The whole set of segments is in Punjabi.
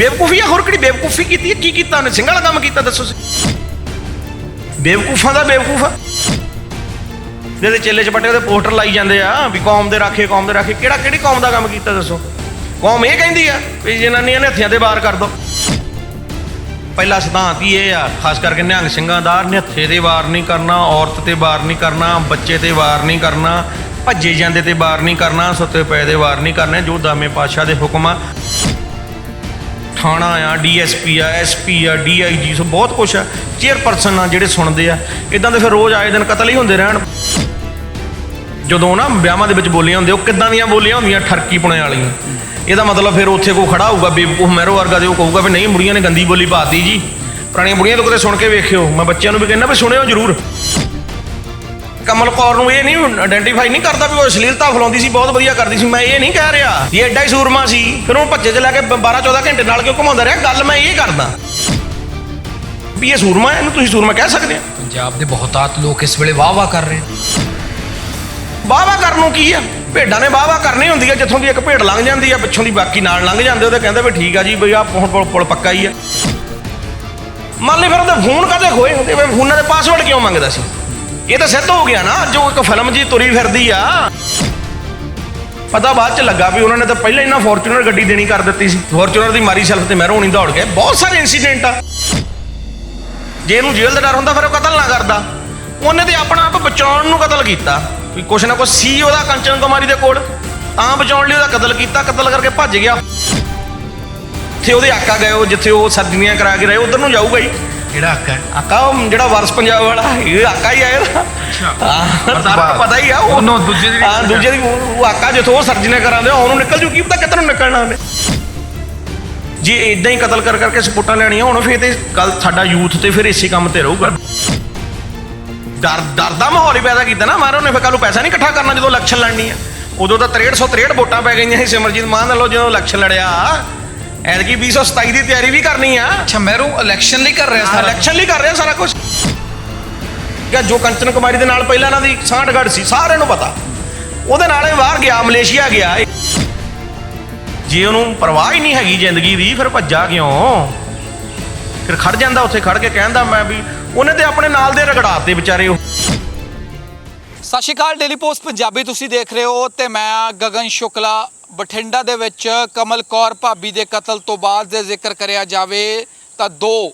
ਬੇਵਕੂਫੀ ਆ, ਹੋਰ ਕਿਹੜੀ ਬੇਵਕੂਫੀ ਕੀਤੀ ਹੈ? ਕੀ ਕੀਤਾ ਉਹਨੇ? ਸਿੰਘਾਂ ਵਾਲਾ ਕੰਮ ਕੀਤਾ, ਦੱਸੋ ਬੇਵਕੂਫਾਂ ਦਾ ਬੇਵਕੂਫ ਆ? ਜਿਹਦੇ ਚੇਲੇ ਚਪਟੇ ਉਹਦੇ ਪੋਸਟਰ ਲਾਈ ਜਾਂਦੇ ਆ, ਵੀ ਕੌਮ ਦੇ ਰਾਖੇ, ਕੌਮ ਦੇ ਰਾਖੇ। ਕਿਹੜਾ ਕਿਹੜੀ ਕੌਮ ਦਾ ਕੰਮ ਕੀਤਾ, ਦੱਸੋ? ਕੌਮ ਇਹ ਕਹਿੰਦੀ ਆ ਵੀ ਜਨਾਨੀਆਂ ਨੇ ਹੱਥੀਆਂ ਤੇ ਵਾਰ ਕਰ ਦੋ। ਪਹਿਲਾ ਸਿਧਾਂਤ ਹੀ ਇਹ ਆ, ਖਾਸ ਕਰਕੇ ਨਿਹੰਗ ਸਿੰਘਾਂ ਦਾ ਨਿਹੱਥੇ ਤੇ ਵਾਰ ਨਹੀਂ ਕਰਨਾ, ਔਰਤ ਤੇ ਵਾਰ ਨਹੀਂ ਕਰਨਾ, ਬੱਚੇ ਤੇ ਵਾਰ ਨਹੀਂ ਕਰਨਾ, ਭੱਜੇ ਜਾਂਦੇ ਤੇ ਵਾਰ ਨਹੀਂ ਕਰਨਾ, ਸੁੱਤੇ ਪਏ ਦੇ ਵਾਰ ਨਹੀਂ ਕਰਨੇ, ਜੋ ਦਾਮੇ ਪਾਤਸ਼ਾਹ ਦੇ ਹੁਕਮ ਆ। ਥਾਣਾ ਆ, ਡੀਐਸਪੀ ਆ, ਐਸਪੀ ਆ, ਡੀਆਈਜੀ, ਸੋ ਬਹੁਤ ਕੁਛ ਆ। ਚੇਅਰਪਰਸਨ ਆ ਜਿਹੜੇ ਸੁਣਦੇ ਆ। ਇਦਾਂ ਦੇ ਫਿਰ ਰੋਜ਼ ਆਏ ਦਿਨ ਕਤਲ ਹੀ ਹੁੰਦੇ ਰਹਿਣ। ਜਦੋਂ ਨਾ ਵਿਆਹਾਂ ਦੇ ਵਿੱਚ ਬੋਲੀਆਂ ਹੁੰਦੀਆਂ, ਉਹ ਕਿੱਦਾਂ ਦੀਆਂ ਬੋਲੀਆਂ ਹੁੰਦੀਆਂ? ਠਰਕੀ ਪੁਣੇ ਵਾਲੀਆਂ। ਇਹਦਾ ਮਤਲਬ ਫਿਰ ਉੱਥੇ ਕੋਈ ਖੜਾ ਹੋਊਗਾ, ਬੇਵਕੂਫ ਮੈਰੋ ਵਰਗਾ ਦੇ ਉਹ ਕਹੂਗਾ ਵੀ ਨਹੀਂ, ਬੁੜੀਆਂ ਨੇ ਗੰਦੀ ਬੋਲੀ ਪਾਤੀ ਜੀ। ਪੁਰਾਣੀਆਂ ਬੁੜੀਆਂ ਤੋਂ ਕਿਤੇ ਸੁਣ ਕੇ ਵੇਖਿਓ। ਮੈਂ ਬੱਚਿਆਂ ਨੂੰ ਵੀ ਕਹਿੰਦਾ ਵੀ ਸੁਣਿਓ ਜ਼ਰੂਰ। ਕਮਲ ਕੌਰ ਨੂੰ ਇਹ ਨਹੀਂ ਆਇਡੈਂਟੀਫਾਈ ਨਹੀਂ ਕਰਦਾ ਵੀ ਉਹ ਅਸ਼ਲੀਲਤਾ ਫਲਾਉਂਦੀ ਸੀ ਬਹੁਤ ਵਧੀਆ ਕਰਦੀ ਸੀ। ਮੈਂ ਇਹ ਨਹੀਂ ਕਹਿ ਰਿਹਾ ਇਹ ਐਡਾ ਹੀ ਸੂਰਮਾ ਸੀ। ਫਿਰ ਉਹ ਭੱਜੇ ਚ ਲੈ ਕੇ 12 14 ਘੰਟੇ ਨਾਲ ਕਿਉਂ ਘੁਮਾਉਂਦਾ ਰਿਹਾ? ਗੱਲ ਮੈਂ ਇਹ ਕਰਦਾ ਵੀ ਇਹ ਸੂਰਮਾ ਇਹਨੂੰ ਤੁਸੀਂ ਸੂਰਮਾ ਕਹਿ ਸਕਦੇ ਆ ਪੰਜਾਬ ਦੇ ਬਹੁਤਾਤ ਲੋਕ ਇਸ ਵੇਲੇ ਵਾਹ ਵਾਹ ਕਰ ਰਹੇ ਨੇ। ਵਾਹਵਾ ਕਰਨ ਨੂੰ ਕੀ ਆ? ਭੇਡਾਂ ਨੇ ਵਾਹਵਾ ਕਰਨੀ ਹੁੰਦੀ ਆ ਜਿੱਥੋਂ ਦੀ ਇੱਕ ਭੇਡ ਲੰਘ ਜਾਂਦੀ ਆ ਪਿੱਛੋਂ ਦੀ ਬਾਕੀ ਨਾਲ ਲੰਘ ਜਾਂਦੇ ਉਹਦੇ ਕਹਿੰਦੇ ਵੀ ਠੀਕ ਆ ਜੀ ਬਈ ਆ ਪੁਲ ਪੁਲ ਪੱਕਾ ਹੀ ਆ। ਮੰਨ ਲਈ ਫਿਰ ਉਹਦੇ ਫੋਨ ਕਾਹਦੇ ਖੋਏ ਹੁੰਦੇ? ਵੀ ਫੋਨਾਂ ਦੇ ਪਾਸਵਰਡ ਕਿਉਂ ਮੰਗਦਾ ਸੀ? ਇਹ ਤਾਂ ਸਿੱਧ ਹੋ ਗਿਆ ਨਾ, ਜੋ ਇੱਕ ਫਿਲਮ ਜੀ ਤੁਰੀ ਫਿਰਦੀ ਆ। ਪਤਾ ਬਾਅਦ ਚ ਲੱਗਾ ਵੀ ਉਹਨਾਂ ਨੇ ਤਾਂ ਪਹਿਲਾਂ ਇਹਨਾਂ ਫੋਰਚੂਨਰ ਗੱਡੀ ਦੇਣੀ ਕਰ ਦਿੱਤੀ ਸੀ। ਫੋਰਚੂਨਰ ਦੀ ਮਾਰੀ ਸੈਲਫ ਤੇ ਮਹਿਰੋਂ ਨਹੀਂ ਦੌੜ ਗਏ ਬਹੁਤ ਸਾਰੇ ਇਨਸੀਡੈਂਟ ਆ। ਜੇ ਇਹਨੂੰ ਜੇਲ੍ਹ ਦਾ ਡਰ ਹੁੰਦਾ, ਫਿਰ ਉਹ ਕਤਲ ਨਾ ਕਰਦਾ। ਉਹਨੇ ਤੇ ਆਪਣਾ ਆਪ ਬਚਾਉਣ ਨੂੰ ਕਤਲ ਕੀਤਾ। ਵੀ ਕੁਛ ਨਾ ਕੁਛ ਸੀ ਉਹਦਾ ਕੰਚਨ ਕੁਮਾਰੀ ਦੇ ਕੋਲ। ਤਾਂ ਬਚਾਉਣ ਲਈ ਉਹਦਾ ਕਤਲ ਕੀਤਾ, ਕਤਲ ਕਰਕੇ ਭੱਜ ਗਿਆ। ਤੇ ਉਹਦੇ ਆਕਾ ਗਏ ਉਹ, ਜਿੱਥੇ ਉਹ ਸਰਜਣੀਆਂ ਕਰਾ ਕੇ ਰਹੇ, ਉਧਰ ਨੂੰ ਜਾਊਗਾ ਹੀ ਕਿਹੜਾ ਹੱਕ ਹੈ? ਆਕਾ ਉਹ ਜਿਹੜਾ ਵਾਰਸ ਪੰਜਾਬ ਵਾਲਾ ਇਹ ਆਕਾ ਹੀ ਆ ਇਹਦਾ ਹਾਂ ਸਾਰਾ ਪਤਾ ਹੀ ਆ ਉਹ ਉਹਨੂੰ ਦੂਜੇ ਦੀ ਹਾਂ ਦੂਜੇ ਦੀ ਉਹ ਆਕਾ ਜਿੱਥੋਂ ਉਹ ਕਰਾਉਂਦੇ ਉਹਨੂੰ ਨਿਕਲ ਜੂ ਕੀ ਪਤਾ ਕਿੱਧਰ ਨੂੰ ਨਿਕਲਣਾ ਉਹਨੇ। ਜੇ ਇਦਾਂ ਹੀ ਕਤਲ ਕਰ ਕਰਕੇ ਸਪੋਰਟਾਂ ਲੈਣੀਆਂ ਹੁਣ ਫਿਰ ਤੇ ਕੱਲ ਸਾਡਾ ਯੂਥ ਤੇ ਫਿਰ ਇਸੇ ਕੰਮ ਤੇ ਰਹੂਗਾ। ਡਰ ਡਰ ਦਾ ਮਾਹੌਲ ਹੀ ਪੈਦਾ ਕੀਤਾ ਨਾ ਮਾਰੋ ਨੇ ਫਿਰ ਕੱਲ ਨੂੰ ਪੈਸਾ ਨਹੀਂ ਇਕੱਠਾ ਕਰਨਾ ਜਦੋਂ ਇਲੈਕਸ਼ਨ ਲੜਨੀ ਆ। ਉਦੋਂ ਤਾਂ 6363 ਵੋਟਾਂ ਪੈ ਗਈਆਂ ਸੀ ਸਿਮਰਜੀਤ ਮਾਨ ਨਾਲੋਂ ਜਦੋਂ ਇਲੈਕਸ਼ਨ ਲੜਿਆ। ਐਤਕੀ 227 ਦੀ ਤਿਆਰੀ ਵੀ ਕਰਨੀ ਆ। ਅੱਛਾ ਮਹਿਰੂ ਇਲੈਕਸ਼ਨ ਲਈ ਕਰ ਰਿਹਾ ਸਾਰਾ ਇਲੈਕਸ਼ਨ ਲਈ ਕਰ ਰਿਹਾ ਸਾਰਾ ਕੁਝ ਕਿ ਜੋ ਕੰਚਨ ਕੁਮਾਰੀ ਦੇ ਨਾਲ ਪਹਿਲਾਂ ਇਹਨਾਂ ਦੀ ਸਾਂਠਗੜ ਸੀ ਸਾਰਿਆਂ ਨੂੰ ਪਤਾ। ਉਹਦੇ ਨਾਲ ਇਹ ਬਾਹਰ ਗਿਆ ਮਲੇਸ਼ੀਆ ਗਿਆ। ਜੇ ਉਹਨੂੰ ਪਰਵਾਹ ਹੀ ਨਹੀਂ ਹੈਗੀ ਜ਼ਿੰਦਗੀ ਦੀ ਫਿਰ ਭੱਜਾ ਕਿਉਂ? ਫਿਰ ਖੜ ਜਾਂਦਾ ਉੱਥੇ ਖੜ ਕੇ ਕਹਿੰਦਾ ਮੈਂ ਵੀ ਉਹਨੇ ਤੇ ਆਪਣੇ ਨਾਲ ਦੇ ਰਗੜਾਤੇ ਵਿਚਾਰੇ ਉਹ। ਸਤਿ ਸ਼੍ਰੀ ਅਕਾਲ ਡੇਲੀ ਪੋਸਟ ਪੰਜਾਬੀ ਤੁਸੀਂ ਦੇਖ ਰਹੇ ਹੋ ਤੇ ਮੈਂ ਗਗਨ ਸ਼ੁਕਲਾ ਬਠਿੰਡਾ ਦੇ ਵਿੱਚ ਕਮਲ ਕੌਰ ਭਾਬੀ ਦੇ ਕਤਲ ਤੋਂ ਬਾਅਦ ਦੇ ਜ਼ਿਕਰ ਕਰਿਆ ਜਾਵੇ ਤਾਂ ਦੋ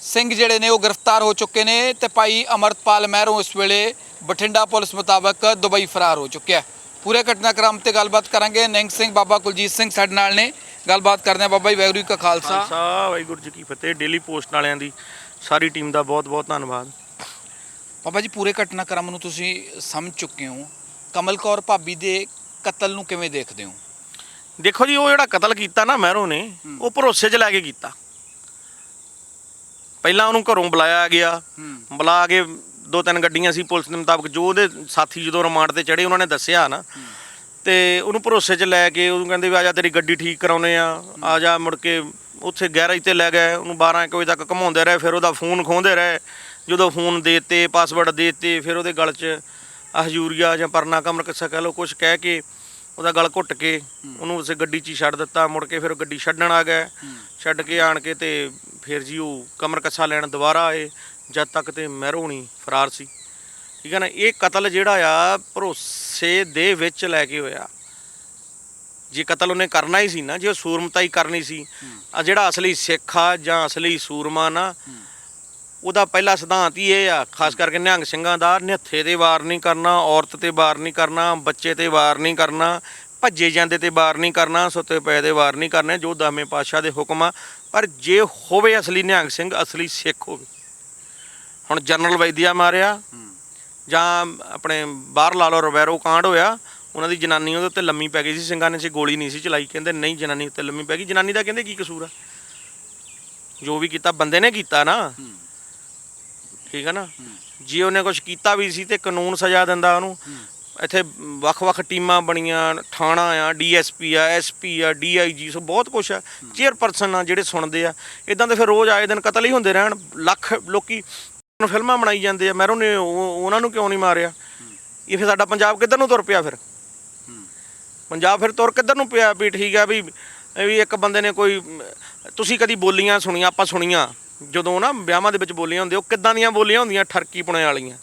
ਸਿੰਘ ਜਿਹੜੇ ਨੇ ਉਹ ਗ੍ਰਿਫਤਾਰ ਹੋ ਚੁੱਕੇ ਨੇ ਤੇ ਭਾਈ ਅਮਰਤਪਾਲ ਮਹਿਰੋਂ ਇਸ ਵੇਲੇ ਬਠਿੰਡਾ ਪੁਲਿਸ ਮੁਤਾਬਕ ਦੁਬਈ ਫਰਾਰ ਹੋ ਚੁੱਕਿਆ ਪੂਰੇ ਘਟਨਾਕ੍ਰਮ ਤੇ ਗੱਲਬਾਤ ਕਰਾਂਗੇ। ਨਿੰਗ ਸਿੰਘ ਬਾਬਾ ਕੁਲਜੀਤ ਸਿੰਘ ਸਾਡੇ ਨਾਲ ਨੇ। ਗੱਲਬਾਤ ਕਰਦੇ ਹਾਂ ਬਾਬਾ ਜੀ ਵੈਗਰੂ ਕਾ ਖਾਲਸਾ। ਖਾਲਸਾ ਵਾਹਿਗੁਰੂ ਜੀ ਕੀ ਫਤਿਹ। ਡੇਲੀ ਪੋਸਟ ਵਾਲਿਆਂ ਦੀ ਸਾਰੀ ਟੀਮ ਦਾ ਬਹੁਤ ਬਹੁਤ ਧੰਨਵਾਦ। ਬਾਬਾ ਜੀ ਪੂਰੇ ਘਟਨਾਕ੍ਰਮ ਨੂੰ ਤੁਸੀਂ ਸਮਝ ਚੁੱਕੇ ਹੋ। ਕਮਲ ਕੌਰ ਭਾਬੀ ਦੇ ਕਤਲ ਨੂੰ ਕਿਵੇਂ ਦੇਖਦੇ ਹੋ? ਦੇਖੋ ਜੀ ਉਹ ਜਿਹੜਾ ਕਤਲ ਕੀਤਾ ਨਾ ਮਹਿਰੋ ਨੇ ਉਹ ਭਰੋਸੇ 'ਚ ਲੈ ਕੇ ਕੀਤਾ। ਪਹਿਲਾਂ ਉਹਨੂੰ ਘਰੋਂ ਬੁਲਾਇਆ ਗਿਆ। ਬੁਲਾ ਕੇ ਦੋ ਤਿੰਨ ਗੱਡੀਆਂ ਸੀ ਪੁਲਿਸ ਦੇ ਮੁਤਾਬਕ ਜੋ ਉਹਦੇ ਸਾਥੀ ਜਦੋਂ ਰਿਮਾਂਡ ਤੇ ਚੜੇ ਉਹਨਾਂ ਨੇ ਦੱਸਿਆ ਨਾ। ਤੇ ਉਹਨੂੰ ਭਰੋਸੇ 'ਚ ਲੈ ਕੇ ਉਹਨੂੰ ਕਹਿੰਦੇ ਵੀ ਆ ਜਾ ਤੇਰੀ ਗੱਡੀ ਠੀਕ ਕਰਾਉਨੇ ਆ। ਆ ਜਾ ਮੁੜ ਕੇ ਉੱਥੇ ਗੈਰੇਜ ਤੇ ਲੈ ਗਏ। ਉਹਨੂੰ 12 ਇੱਕ ਵਜੇ ਤੱਕ ਘਮਾਉਂਦੇ ਰਹੇ ਫਿਰ ਉਹਦਾ ਫੋਨ ਖੋਹਦੇ ਰਹੇ। ਜਦੋਂ ਫੋਨ ਦੇਤੇ ਪਾਸਵਰਡ ਦੇਤੇ ਫਿਰ ਉਹਦੇ ਗਲ 'ਚ ਹਜੂਰੀਆ ਜਾਂ ਪਰਨਾ ਕਮਰ ਕਿਸਾ ਕਹਿ ਲਓ ਕੁਝ ਕਹਿ ਕੇ ਉਹਦਾ ਗਲ ਘੁੱਟ ਕੇ ਉਹਨੂੰ ਉਸੇ ਗੱਡੀ 'ਚ ਹੀ ਛੱਡ ਦਿੱਤਾ ਮੁੜ ਕੇ ਫਿਰ ਗੱਡੀ ਛੱਡਣ ਆ ਗਏ। ਛੱਡ ਕੇ ਆਣ ਕੇ ਤੇ ਫਿਰ ਜੀ ਉਹ ਕਮਰ ਕੱਸਾ ਲੈਣ ਦੁਬਾਰਾ ਆਏ ਜਦ ਤੱਕ ਤੇ ਮਹਿਰੋਣੀ ਫਰਾਰ ਸੀ। ਠੀਕ ਹੈ ਨਾ ਇਹ ਕਤਲ ਜਿਹੜਾ ਆ ਭਰੋਸੇ ਦੇ ਵਿੱਚ ਲੈ ਕੇ ਹੋਇਆ। ਜੇ ਕਤਲ ਉਹਨੇ ਕਰਨਾ ਹੀ ਸੀ ਨਾ ਜੇ ਉਹ ਸੂਰਮਤਾ ਹੀ ਕਰਨੀ ਸੀ ਆ ਜਿਹੜਾ ਅਸਲੀ ਸਿੱਖ ਆ ਜਾਂ ਅਸਲੀ ਸੂਰਮਾ ਨਾ ਉਹਦਾ ਪਹਿਲਾ ਸਿਧਾਂਤ ਹੀ ਇਹ ਆ, ਖਾਸ ਕਰਕੇ ਨਿਹੰਗ ਸਿੰਘਾਂ ਦਾ, ਨਿਹੱਥੇ ਤੇ ਵਾਰ ਨਹੀਂ ਕਰਨਾ, ਔਰਤ ਤੇ ਵਾਰ ਨਹੀਂ ਕਰਨਾ, ਬੱਚੇ ਤੇ ਵਾਰ ਨਹੀਂ ਕਰਨਾ, ਭੱਜੇ ਜਾਂਦੇ ਤੇ ਵਾਰ ਨਹੀਂ ਕਰਨਾ, ਸੁੱਤੇ ਪਏ ਦੇ ਵਾਰ ਨਹੀਂ ਕਰਨੇ, ਜੋ ਦਾਮੇ ਪਾਤਸ਼ਾਹ ਦੇ ਹੁਕਮ ਆ। ਪਰ ਜੇ ਹੋਵੇ ਅਸਲੀ ਨਿਹੰਗ ਸਿੰਘ, ਅਸਲੀ ਸਿੱਖ ਹੋਵੇ। ਹੁਣ ਜਨਰਲ ਵੈਦਿਆ ਮਾਰਿਆ, ਜਾਂ ਆਪਣੇ ਬਾਹਰ ਲਾ ਲਓ, ਰਵੈਰੋ ਕਾਂਡ ਹੋਇਆ, ਉਹਨਾਂ ਦੀ ਜਨਾਨੀ ਉਹਦੇ ਉੱਤੇ ਲੰਮੀ ਪੈ ਗਈ ਸੀ, ਸਿੰਘਾਂ ਨੇ ਸੀ ਗੋਲੀ ਨਹੀਂ ਸੀ ਚਲਾਈ, ਕਹਿੰਦੇ ਨਹੀਂ ਜਨਾਨੀ ਉੱਤੇ ਲੰਮੀ ਪੈ ਗਈ। ਜਨਾਨੀ ਦਾ ਕਹਿੰਦੇ ਕੀ ਕਸੂਰ ਆ? ਜੋ ਵੀ ਕੀਤਾ ਬੰਦੇ ਨੇ ਕੀਤਾ ਨਾ। ਠੀਕ ਹੈ ਨਾ? ਜੇ ਉਹਨੇ ਕੁਝ ਕੀਤਾ ਵੀ ਸੀ ਤੇ ਕਾਨੂੰਨ ਸਜ਼ਾ ਦਿੰਦਾ ਉਹਨੂੰ। ਇੱਥੇ ਵੱਖ-ਵੱਖ ਟੀਮਾਂ ਬਣੀਆਂ, ਥਾਣਾ ਆ, ਡੀਐਸਪੀ ਆ, ਐਸਪੀ ਆ, ਡੀਆਈਜੀ, ਸੋ ਬਹੁਤ ਕੁਝ ਆ। ਚੇਅਰਪਰਸਨ ਆ ਜਿਹੜੇ ਸੁਣਦੇ ਆ। ਇਦਾਂ ਦੇ ਫਿਰ ਰੋਜ਼ ਆਏ ਦਿਨ ਕਤਲ ਹੀ ਹੁੰਦੇ ਰਹਿਣ। ਲੱਖ ਲੋਕੀ ਫਿਲਮਾਂ ਬਣਾਈ ਜਾਂਦੇ ਆ। ਮਹਿਰੋਂ ਨੇ ਉਹ- ਉਹਨਾਂ ਨੂੰ ਕਿਉਂ ਨਹੀਂ ਮਾਰਿਆ? ਇਹ ਫਿਰ ਸਾਡਾ ਪੰਜਾਬ ਕਿੱਧਰ ਨੂੰ ਤੁਰ ਪਿਆ ਫਿਰ? ਪੰਜਾਬ ਫਿਰ ਤੁਰ ਕਿੱਧਰ ਨੂੰ ਪਿਆ ਵੀ ਠੀਕ ਆ ਵੀ, ਇਹ ਵੀ ਇੱਕ ਬੰਦੇ ਨੇ ਕੋਈ, ਤੁਸੀਂ ਕਦੀ ਬੋਲੀਆਂ ਸੁਣੀਆਂ, ਆਪਾਂ ਸੁਣੀਆਂ। ਜਦੋਂ ਨਾ ਵਿਆਹਾਂ ਦੇ ਵਿੱਚ ਬੋਲੀਆਂ ਹੁੰਦੀਆਂ ਉਹ ਕਿੱਦਾਂ ਦੀਆਂ ਬੋਲੀਆਂ ਹੁੰਦੀਆਂ ਠਰਕੀ ਪੁਣੇ ਵਾਲੀਆਂ।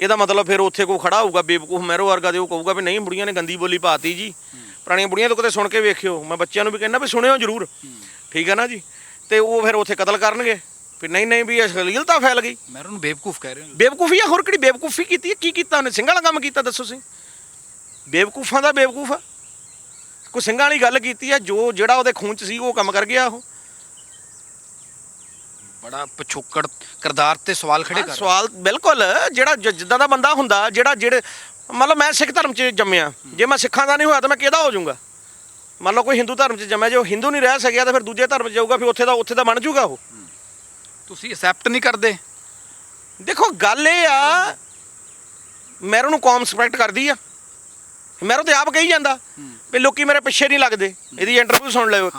ਇਹਦਾ ਮਤਲਬ ਫਿਰ ਉੱਥੇ ਕੋਈ ਖੜਾ ਹੋਊਗਾ ਬੇਵਕੂਫ ਮਹਿਰੋ ਵਰਗਾ ਤੇ ਉਹ ਕਹੂਗਾ ਵੀ ਨਹੀਂ ਬੁੜੀਆਂ ਨੇ ਗੰਦੀ ਬੋਲੀ ਪਾਤੀ ਜੀ। ਪੁਰਾਣੀਆਂ ਬੁੜੀਆਂ ਤੋਂ ਕਿਤੇ ਸੁਣ ਕੇ ਵੇਖਿਓ। ਮੈਂ ਬੱਚਿਆਂ ਨੂੰ ਵੀ ਕਹਿੰਦਾ ਵੀ ਸੁਣਿਓ ਜ਼ਰੂਰ। ਠੀਕ ਹੈ ਨਾ ਜੀ? ਤੇ ਉਹ ਫਿਰ ਉੱਥੇ ਕਤਲ ਕਰਨਗੇ। ਵੀ ਨਹੀਂ ਨਹੀਂ ਵੀ ਅਸ਼ਲੀਲਤਾ ਫੈਲ ਗਈ। ਮੈਂ ਉਹਨੂੰ ਬੇਵਕੂਫ ਕਹਿ ਰਿਹਾ ਬੇਵਕੂਫੀ ਆ ਹੋਰ ਕਿਹੜੀ ਬੇਵਕੂਫੀ ਕੀਤੀ ਹੈ? ਕੀ ਕੀਤਾ ਉਹਨੇ? ਸਿੰਘਾਂ ਵਾਲਾ ਕੰਮ ਕੀਤਾ ਦੱਸੋ ਸੀ ਬੇਵਕੂਫਾਂ ਦਾ ਬੇਵਕੂਫ ਆ। ਕੋਈ ਸਿੰਘਾਂ ਵਾਲੀ ਗੱਲ ਕੀਤੀ ਆ ਜੋ ਜਿਹੜਾ ਉਹਦੇ ਖੂਨ ਚ ਸੀ ਉਹ ਕੰਮ ਕਰ ਗਿਆ ਉਹ। ਬੜਾ ਪਿਛੋਕੜ ਕਰਦਾਰ ਤੇ ਸਵਾਲ ਖੜੇ ਕਰ ਸਵਾਲ ਬਿਲਕੁਲ ਜਿਹੜਾ ਜ- ਜਿੱਦਾਂ ਦਾ ਬੰਦਾ ਹੁੰਦਾ ਜਿਹੜਾ ਜਿਹੜੇ ਮਤਲਬ ਮੈਂ ਸਿੱਖ ਧਰਮ 'ਚ ਜੰਮਿਆ ਜੇ ਮੈਂ ਸਿੱਖਾਂ ਦਾ ਨਹੀਂ ਹੋਇਆ ਤਾਂ ਮੈਂ ਕਿਹਦਾ ਹੋ ਜਾਊਂਗਾ? ਮੰਨ ਲਓ ਕੋਈ ਹਿੰਦੂ ਧਰਮ 'ਚ ਜੰਮਿਆ ਜੇ ਉਹ ਹਿੰਦੂ ਨਹੀਂ ਰਹਿ ਸਕਿਆ ਤਾਂ ਫਿਰ ਦੂਜੇ ਧਰਮ 'ਚ ਜਾਊਗਾ ਫਿਰ ਉੱਥੇ ਦਾ ਉੱਥੇ ਦਾ ਬਣ ਜਾਊਗਾ ਉਹ। ਤੁਸੀਂ ਐਕਸੈਪਟ ਨਹੀਂ ਕਰਦੇ? ਦੇਖੋ ਗੱਲ ਇਹ ਆ ਮੈਰੋਂ ਨੂੰ ਕੌਮ ਸਪੈਕਟ ਕਰਦੀ ਆ। ਮੈਰੋਂ ਤੇ ਆਪ ਕਹੀ ਜਾਂਦਾ ਵੀ ਲੋਕੀ ਮੇਰੇ ਪਿੱਛੇ ਨਹੀਂ ਲੱਗਦੇ। ਇਹਦੀ ਇੰਟਰਵਿਊ ਸੁਣ ਲਿਓ।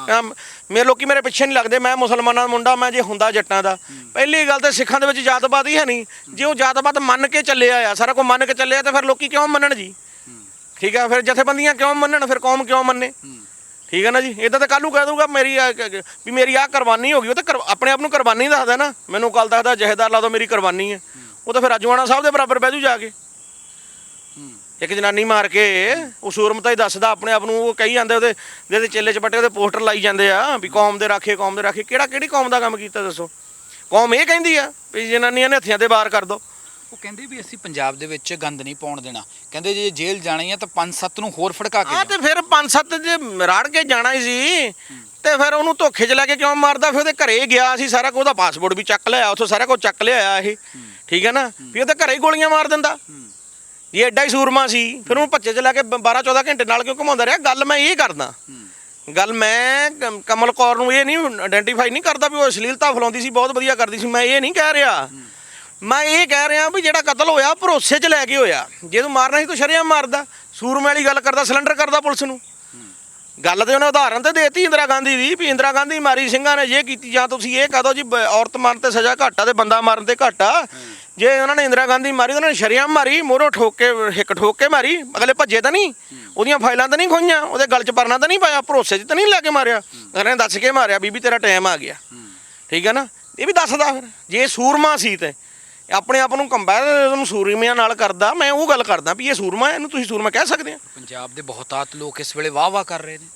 ਮੇਰੇ ਲੋਕੀ ਮੇਰੇ ਪਿੱਛੇ ਨਹੀਂ ਲੱਗਦੇ। ਮੈਂ ਮੁਸਲਮਾਨਾਂ ਦਾ ਮੁੰਡਾ ਮੈਂ ਜੇ ਹੁੰਦਾ ਜੱਟਾਂ ਦਾ। ਪਹਿਲੀ ਗੱਲ ਤੇ ਸਿੱਖਾਂ ਦੇ ਵਿੱਚ ਜਾਤਪਾਤ ਹੀ ਹੈ ਨਹੀਂ। ਜੇ ਉਹ ਜਾਤਪਾਤ ਮੰਨ ਕੇ ਚੱਲਿਆ ਆ ਸਾਰਾ ਕੁਝ ਮੰਨ ਕੇ ਚੱਲਿਆ ਤੇ ਫਿਰ ਲੋਕੀ ਕਿਉਂ ਮੰਨਣ ਜੀ? ਠੀਕ ਆ ਫਿਰ ਜਥੇਬੰਦੀਆਂ ਕਿਉਂ ਮੰਨਣ ਫਿਰ ਕੌਮ ਕਿਉਂ ਮੰਨੇ? ਠੀਕ ਹੈ ਨਾ ਜੀ? ਇਦਾਂ ਤਾਂ ਕੱਲੂ ਕਹਿ ਦੂਗਾ ਮੇਰੀ ਵੀ ਮੇਰੀ ਆਹ ਕੁਰਬਾਨੀ ਹੋ ਗਈ ਉਹ ਤਾਂ ਆਪਣੇ ਆਪ ਨੂੰ ਕੁਰਬਾਨੀ ਦੱਸਦਾ ਨਾ। ਮੈਨੂੰ ਕੱਲ ਦੱਸਦਾ ਜਹੇਦਾਰ ਲਾ ਦੋ ਮੇਰੀ ਕੁਰਬਾਨੀ ਹੈ। ਉਹ ਤਾਂ ਫਿਰ ਅਜਵਾਣਾ ਸਾਹਿਬ ਦੇ ਬਰਾਬਰ ਬਹਿ ਜੂ ਜਾ ਕੇ। ਇੱਕ ਜਨਾਨੀ ਮਾਰ ਕੇ ਉਹ ਸੂਰਮਤਾ ਹੀ ਦੱਸਦਾ ਆਪਣੇ ਆਪ ਨੂੰ ਉਹ ਕਹੀ ਜਾਂਦੇ ਉਹਦੇ ਜਿਹਦੇ ਚੇਲੇ ਚਪਟੇ ਉਹਦੇ ਪੋਸਟਰ ਲਾਈ ਜਾਂਦੇ ਆ ਵੀ ਕੌਮ ਦੇ ਰਾਖੇ ਕੌਮ ਦੇ ਰਾਖੇ ਕਿਹੜਾ ਕਿਹੜੀ ਕੌਮ ਦਾ ਕੰਮ ਕੀਤਾ ਦੱਸੋ? ਕੌਮ ਇਹ ਕਹਿੰਦੀ ਆ ਵੀ ਜਨਾਨੀਆਂ ਨੇ ਹੱਥੀਆਂ ਤੇ ਬਾਹਰ ਕਰ ਦੋ। ਉਹ ਕਹਿੰਦੇ ਵੀ ਅਸੀਂ ਪੰਜਾਬ ਦੇ ਵਿੱਚ ਗੰਦ ਨਹੀਂ ਪਾਉਣ ਦੇਣਾ। ਕਹਿੰਦੇ ਜੇ ਜੇਲ੍ਹ ਜਾਣਾ ਆ ਤਾਂ ਪੰਜ ਸੱਤ ਨੂੰ ਹੋਰ ਫੜਕਾ ਕੇ ਆ ਤੇ ਫਿਰ ਪੰਜ ਸੱਤ ਜੇ ਰੜ ਕੇ ਜਾਣਾ ਹੀ ਸੀ ਤੇ ਫਿਰ ਉਹਨੂੰ ਧੋਖੇ 'ਚ ਲੈ ਕੇ ਕਿਉਂ ਮਾਰਦਾ? ਫਿਰ ਉਹਦੇ ਘਰੇ ਗਿਆ ਸੀ ਸਾਰਾ ਕੁਝ ਉਹਦਾ ਪਾਸਪੋਰਟ ਵੀ ਚੱਕ ਲਿਆ ਉੱਥੋਂ ਸਾਰਾ ਕੁਝ ਚੱਕ ਲਿਆਇਆ ਇਹ। ਠੀਕ ਹੈ ਨਾ? ਵੀ ਉਹਦੇ ਘਰੇ ਹੀ ਗੋਲੀਆਂ ਮਾਰ ਦਿੰਦਾ। ਜੇ ਐਡਾ ਹੀ ਸੂਰਮਾ ਸੀ, ਫਿਰ ਉਹਨੂੰ ਭੱਜੇ 'ਚ ਲੈ ਕੇ 12 14 ਘੰਟੇ ਨਾਲ ਕਿਉਂ ਘੁਮਾਉਂਦਾ ਰਿਹਾ? ਗੱਲ ਮੈਂ ਇਹ ਕਰਦਾ। ਗੱਲ ਮੈਂ ਕਮਲ ਕੌਰ ਨੂੰ ਇਹ ਨਹੀਂ ਆਇਡੈਂਟੀਫਾਈ ਨਹੀਂ ਕਰਦਾ ਵੀ ਉਹ ਅਸ਼ਲੀਲਤਾ ਫਲਾਉਂਦੀ ਸੀ, ਬਹੁਤ ਵਧੀਆ ਕਰਦੀ ਸੀ, ਮੈਂ ਇਹ ਨਹੀਂ ਕਹਿ ਰਿਹਾ। ਮੈਂ ਇਹ ਕਹਿ ਰਿਹਾ ਵੀ ਜਿਹੜਾ ਕਤਲ ਹੋਇਆ, ਭਰੋਸੇ 'ਚ ਲੈ ਕੇ ਹੋਇਆ। ਜੇ ਤੂੰ ਮਾਰਨਾ ਸੀ ਤੂੰ ਸ਼ਰਿਆਮ ਮਾਰਦਾ। ਸੂਰਮੇ ਵਾਲੀ ਗੱਲ ਕਰਦਾ, ਸਿਲੰਡਰ ਕਰਦਾ ਪੁਲਿਸ ਨੂੰ। ਗੱਲ ਤੇ ਉਹਨੇ ਉਦਾਹਰਨ ਤੇ ਦੇਤੀ ਇੰਦਰਾ ਗਾਂਧੀ ਦੀ ਵੀ ਇੰਦਰਾ ਗਾਂਧੀ ਮਾਰੀ ਸਿੰਘਾਂ ਨੇ ਇਹ ਕੀਤੀ, ਜਾਂ ਤੁਸੀਂ ਇਹ ਕਹਦੋ ਜੀ, ਬ- ਔਰਤ ਮਾਰਨ ਤੇ ਸਜ਼ਾ ਘੱਟ ਆ ਤੇ ਬੰਦਾ ਮਾਰਨ ਤੇ ਘੱਟ ਆ। ਜੇ ਉਹਨਾਂ ਨੇ ਇੰਦਰਾ ਗਾਂਧੀ ਮਾਰੀ, ਉਹਨਾਂ ਨੇ ਸ਼ਰਿਆਮ ਮਾਰੀ ਮੋਰੋ ਠੋਕ ਕੇ ਹਿੱਕ ਠੋਕ ਕੇ ਮਾਰੀ, ਅਗਲੇ ਭੱਜੇ ਤਾਂ ਨਹੀਂ। ਉਹਦੀਆਂ ਫਾਈਲਾਂ ਤਾਂ ਨਹੀਂ ਖੋਈਆਂ, ਉਹਦੇ ਗਲ 'ਚ ਪਰਨਾ ਤਾਂ ਨਹੀਂ ਪਾਇਆ, ਭਰੋਸੇ 'ਚ ਤਾਂ ਨਹੀਂ ਲੈ ਕੇ ਮਾਰਿਆ। ਅਗਲੇ ਨੇ ਦੱਸ ਕੇ ਮਾਰਿਆ, ਬੀਬੀ ਤੇਰਾ ਟਾਈਮ ਆ ਗਿਆ। ਠੀਕ ਹੈ ਨਾ? ਇਹ ਵੀ ਦੱਸਦਾ ਫਿਰ, ਜੇ ਸੂਰਮਾ ਸੀ ਤੇ। ਆਪਣੇ ਆਪ ਨੂੰ ਕੰਪੈਰੀਜ਼ਨ ਸੂਰਮਿਆਂ ਨਾਲ ਕਰਦਾ ਮੈਂ ਉਹ ਗੱਲ ਕਰਦਾ ਵੀ ਇਹ ਸੂਰਮਾ ਹੈ, ਇਹਨੂੰ ਤੁਸੀਂ ਸੂਰਮਾ ਕਹਿ ਸਕਦੇ ਆ ਪੰਜਾਬ ਦੇ ਬਹੁਤਾਤ ਲੋਕ ਇਸ ਵੇਲੇ ਵਾਹ ਵਾਹ ਕਰ ਰਹੇ ਨੇ।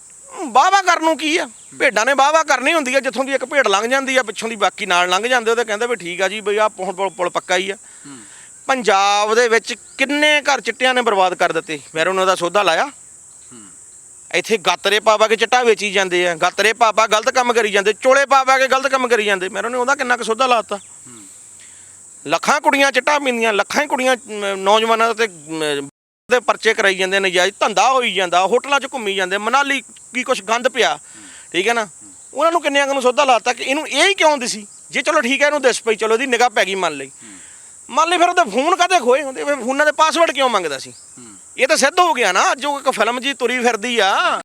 ਵਾਹਵਾ ਕਰਨ ਨੂੰ ਕੀ ਆ? ਭੇਡਾਂ ਨੇ ਵਾਹਵਾ ਕਰਨੀ ਹੁੰਦੀ ਆ ਜਿੱਥੋਂ ਦੀ ਇੱਕ ਭੇਡ ਲੰਘ ਜਾਂਦੀ ਆ ਪਿੱਛੋਂ ਦੀ ਬਾਕੀ ਨਾਲ ਲੰਘ ਜਾਂਦੇ ਉਹ ਤੇ ਕਹਿੰਦੇ ਵੀ ਠੀਕ ਆ ਜੀ ਬਈ ਆ ਪੁਲ ਪੁਲ- ਪੱਕਾ ਹੀ ਆ। ਪੰਜਾਬ ਦੇ ਵਿੱਚ ਕਿੰਨੇ ਘਰ ਚਿੱਟਿਆਂ ਨੇ ਬਰਬਾਦ ਕਰ ਦਿੱਤੇ? ਮੈਂ ਉਹਨਾਂ ਦਾ ਸੌਦਾ ਲਾਇਆ। ਇੱਥੇ ਗਾਤਰੇ ਪਾ ਪਾ ਕੇ ਚਿੱਟਾ ਵੇਚੀ ਜਾਂਦੇ ਆ ਗਾਤਰੇ ਪਾ ਪਾ ਗਲਤ ਕੰਮ ਕਰੀ ਜਾਂਦੇ ਚੋਲੇ ਪਾ ਪਾ ਕੇ ਗਲਤ ਕੰਮ ਕਰੀ ਜਾਂਦੇ ਮੈਂ ਉਹਨੇ ਉਹਦਾ ਕਿੰਨਾ ਕੁ ਸੌਦਾ ਲਾਤਾ ਲੱਖਾਂ ਕੁੜੀਆਂ ਚਿੱਟਾ ਪੀਂਦੀਆਂ ਲੱਖਾਂ ਹੀ ਕੁੜੀਆਂ ਨੌਜਵਾਨਾਂ ਤੇ ਦੇ ਪਰਚੇ ਕਰਾਈ ਜਾਂਦੇ ਨੇ ਨਜਾਇਜ਼ ਧੰਦਾ ਹੋਈ ਜਾਂਦਾ ਹੋਟਲਾਂ 'ਚ ਘੁੰਮੀ ਜਾਂਦੇ ਮਨਾਲੀ ਕੀ ਕੁਛ ਗੰਦ ਪਿਆ ਠੀਕ ਹੈ ਨਾ? ਉਹਨਾਂ ਨੂੰ ਕਿੰਨਿਆਂ ਨੂੰ ਸੌਦਾ ਲਾਤਾ ਕਿ ਇਹਨੂੰ ਇਹ ਹੀ ਕਿਉਂ ਹੁੰਦੀ ਸੀ? ਜੇ ਚਲੋ ਠੀਕ ਹੈ ਇਹਨੂੰ ਦਿਸ ਪਈ ਚਲੋ ਇਹਦੀ ਨਿਗਾਹ ਪੈ ਗਈ ਮੰਨ ਲਈ। ਮੰਨ ਲਈ ਫਿਰ ਉਹਦੇ ਫੋਨ ਕਾਹਦੇ ਖੋਏ? ਹੁੰਦੇ ਫੋਨਾਂ ਦੇ ਪਾਸਵਰਡ ਕਿਉਂ ਮੰਗਦਾ ਸੀ? ਇਹ ਤਾਂ ਸਿੱਧ ਹੋ ਗਿਆ ਨਾ ਅੱਜ ਉਹ ਇੱਕ ਫਿਲਮ ਜੀ ਤੁਰੀ ਫਿਰਦੀ ਆ।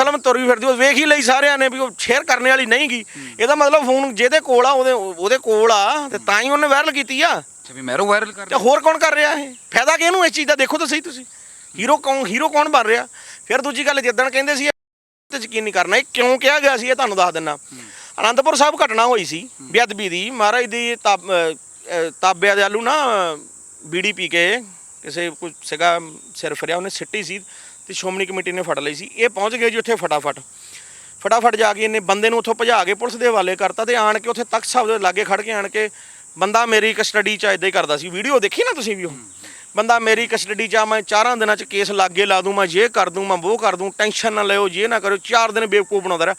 ਫਿਲਮ ਤੁਰੀ ਫਿਰਦੀ ਉਹ ਵੇਖ ਹੀ ਲਈ ਸਾਰਿਆਂ ਨੇ ਵੀ ਉਹ ਸ਼ੇਅਰ ਕਰਨ ਵਾਲੀ ਨਹੀਂ ਗਈ ਇਹਦਾ ਮਤਲਬ ਫੋਨ ਜਿਹਦੇ ਕੋਲ ਆ ਉਹਦੇ ਉਹਦੇ ਕੋਲ ਆ ਤੇ ਤਾਂ ਹੀ ਉਹਨੇ ਵਾਇਰਲ ਕੀਤੀ ਆ। ਅੱਛਾ ਵੀ ਮੈਰੋ ਵਾਇਰਲ ਕਰ ਤੇ ਹੋਰ ਕੌਣ ਕਰ ਰਿਹਾ ਇਹ? ਫਾਇਦਾ ਕਿ ਇਹਨੂੰ ਇਸ ਚੀਜ਼ ਦਾ? ਦੇਖੋ ਤਾਂ ਸਹੀ ਤੁਸੀਂ। ਹੀਰੋ ਕੌਣ ਹੀਰੋ ਕੌਣ ਬਣ ਰਿਹਾ? ਫਿਰ ਦੂਜੀ ਗੱਲ ਜਿੱਦਣ ਕਹਿੰਦੇ ਸੀ ਤੇ ਯਕੀਨ ਨਹੀਂ ਕਰਨਾ ਇਹ ਕਿਉਂ ਕਿਹਾ ਗਿਆ ਸੀ ਇਹ ਤੁਹਾਨੂੰ ਦੱਸ ਦਿੰਨਾ। ਅਨੰਦਪੁਰ ਸਾਹਿਬ ਘਟਨਾ ਹੋਈ ਸੀ ਬੇਅਦਬੀ ਦੀ। ਮਹਾਰਾਜ ਦੀ ਤਾਬ- ਅਹ, ਤਾਬਿਆਂ ਦੇ ਆਲੂ ਨਾ ਬੀੜੀ ਪੀ ਕੇ ਕਿਸੇ ਕੋਈ ਸੀਗਾ ਸਿਰ ਫਿਰਿਆ ਉਹਨੇ ਸਿੱਟੀ ਸੀ। ਤੇ ਸ਼੍ਰੋਮਣੀ ਕਮੇਟੀ ਨੇ ਫੜ ਲਈ ਸੀ। ਇਹ ਪਹੁੰਚ ਗਏ ਜੀ ਉੱਥੇ ਫਟਾਫਟ। ਫਟਾਫਟ ਜਾ ਕੇ ਇਹਨੇ ਬੰਦੇ ਨੂੰ ਉੱਥੋਂ ਭਜਾ ਕੇ ਪੁਲਿਸ ਦੇ ਹਵਾਲੇ ਕਰਤਾ ਤੇ ਆਣ ਕੇ ਉੱਥੇ ਤਖਤ ਸਾਹਿਬ ਦੇ ਲਾਗੇ ਖੜ ਕੇ ਆਣ ਕੇ ਬੰਦਾ ਮੇਰੀ ਕਸਟਡੀ ਚ ਇਦਾਂ ਹੀ ਕਰਦਾ ਸੀ। ਵੀਡੀਓ ਦੇਖੀ ਨਾ ਤੁਸੀਂ ਵੀ ਉਹ? ਬੰਦਾ ਮੇਰੀ ਕਸਟਡੀ ਚ ਆ, ਮੈਂ ਚਾਰਾਂ ਦਿਨਾਂ ਚ ਕੇਸ ਲਾਗੇ ਲਾ ਦੂੰ, ਮੈਂ ਇਹ ਕਰ ਦੂੰ, ਮੈਂ ਉਹ ਕਰ ਦੂੰ, ਟੈਨਸ਼ਨ ਨਾ ਲਿਓ, ਜੇ ਨਾ ਕਰੋ ਚਾਰ ਦਿਨ ਬੇਵਕੂਫ ਬਣਾਉਂਦਾ ਰਿਹਾ।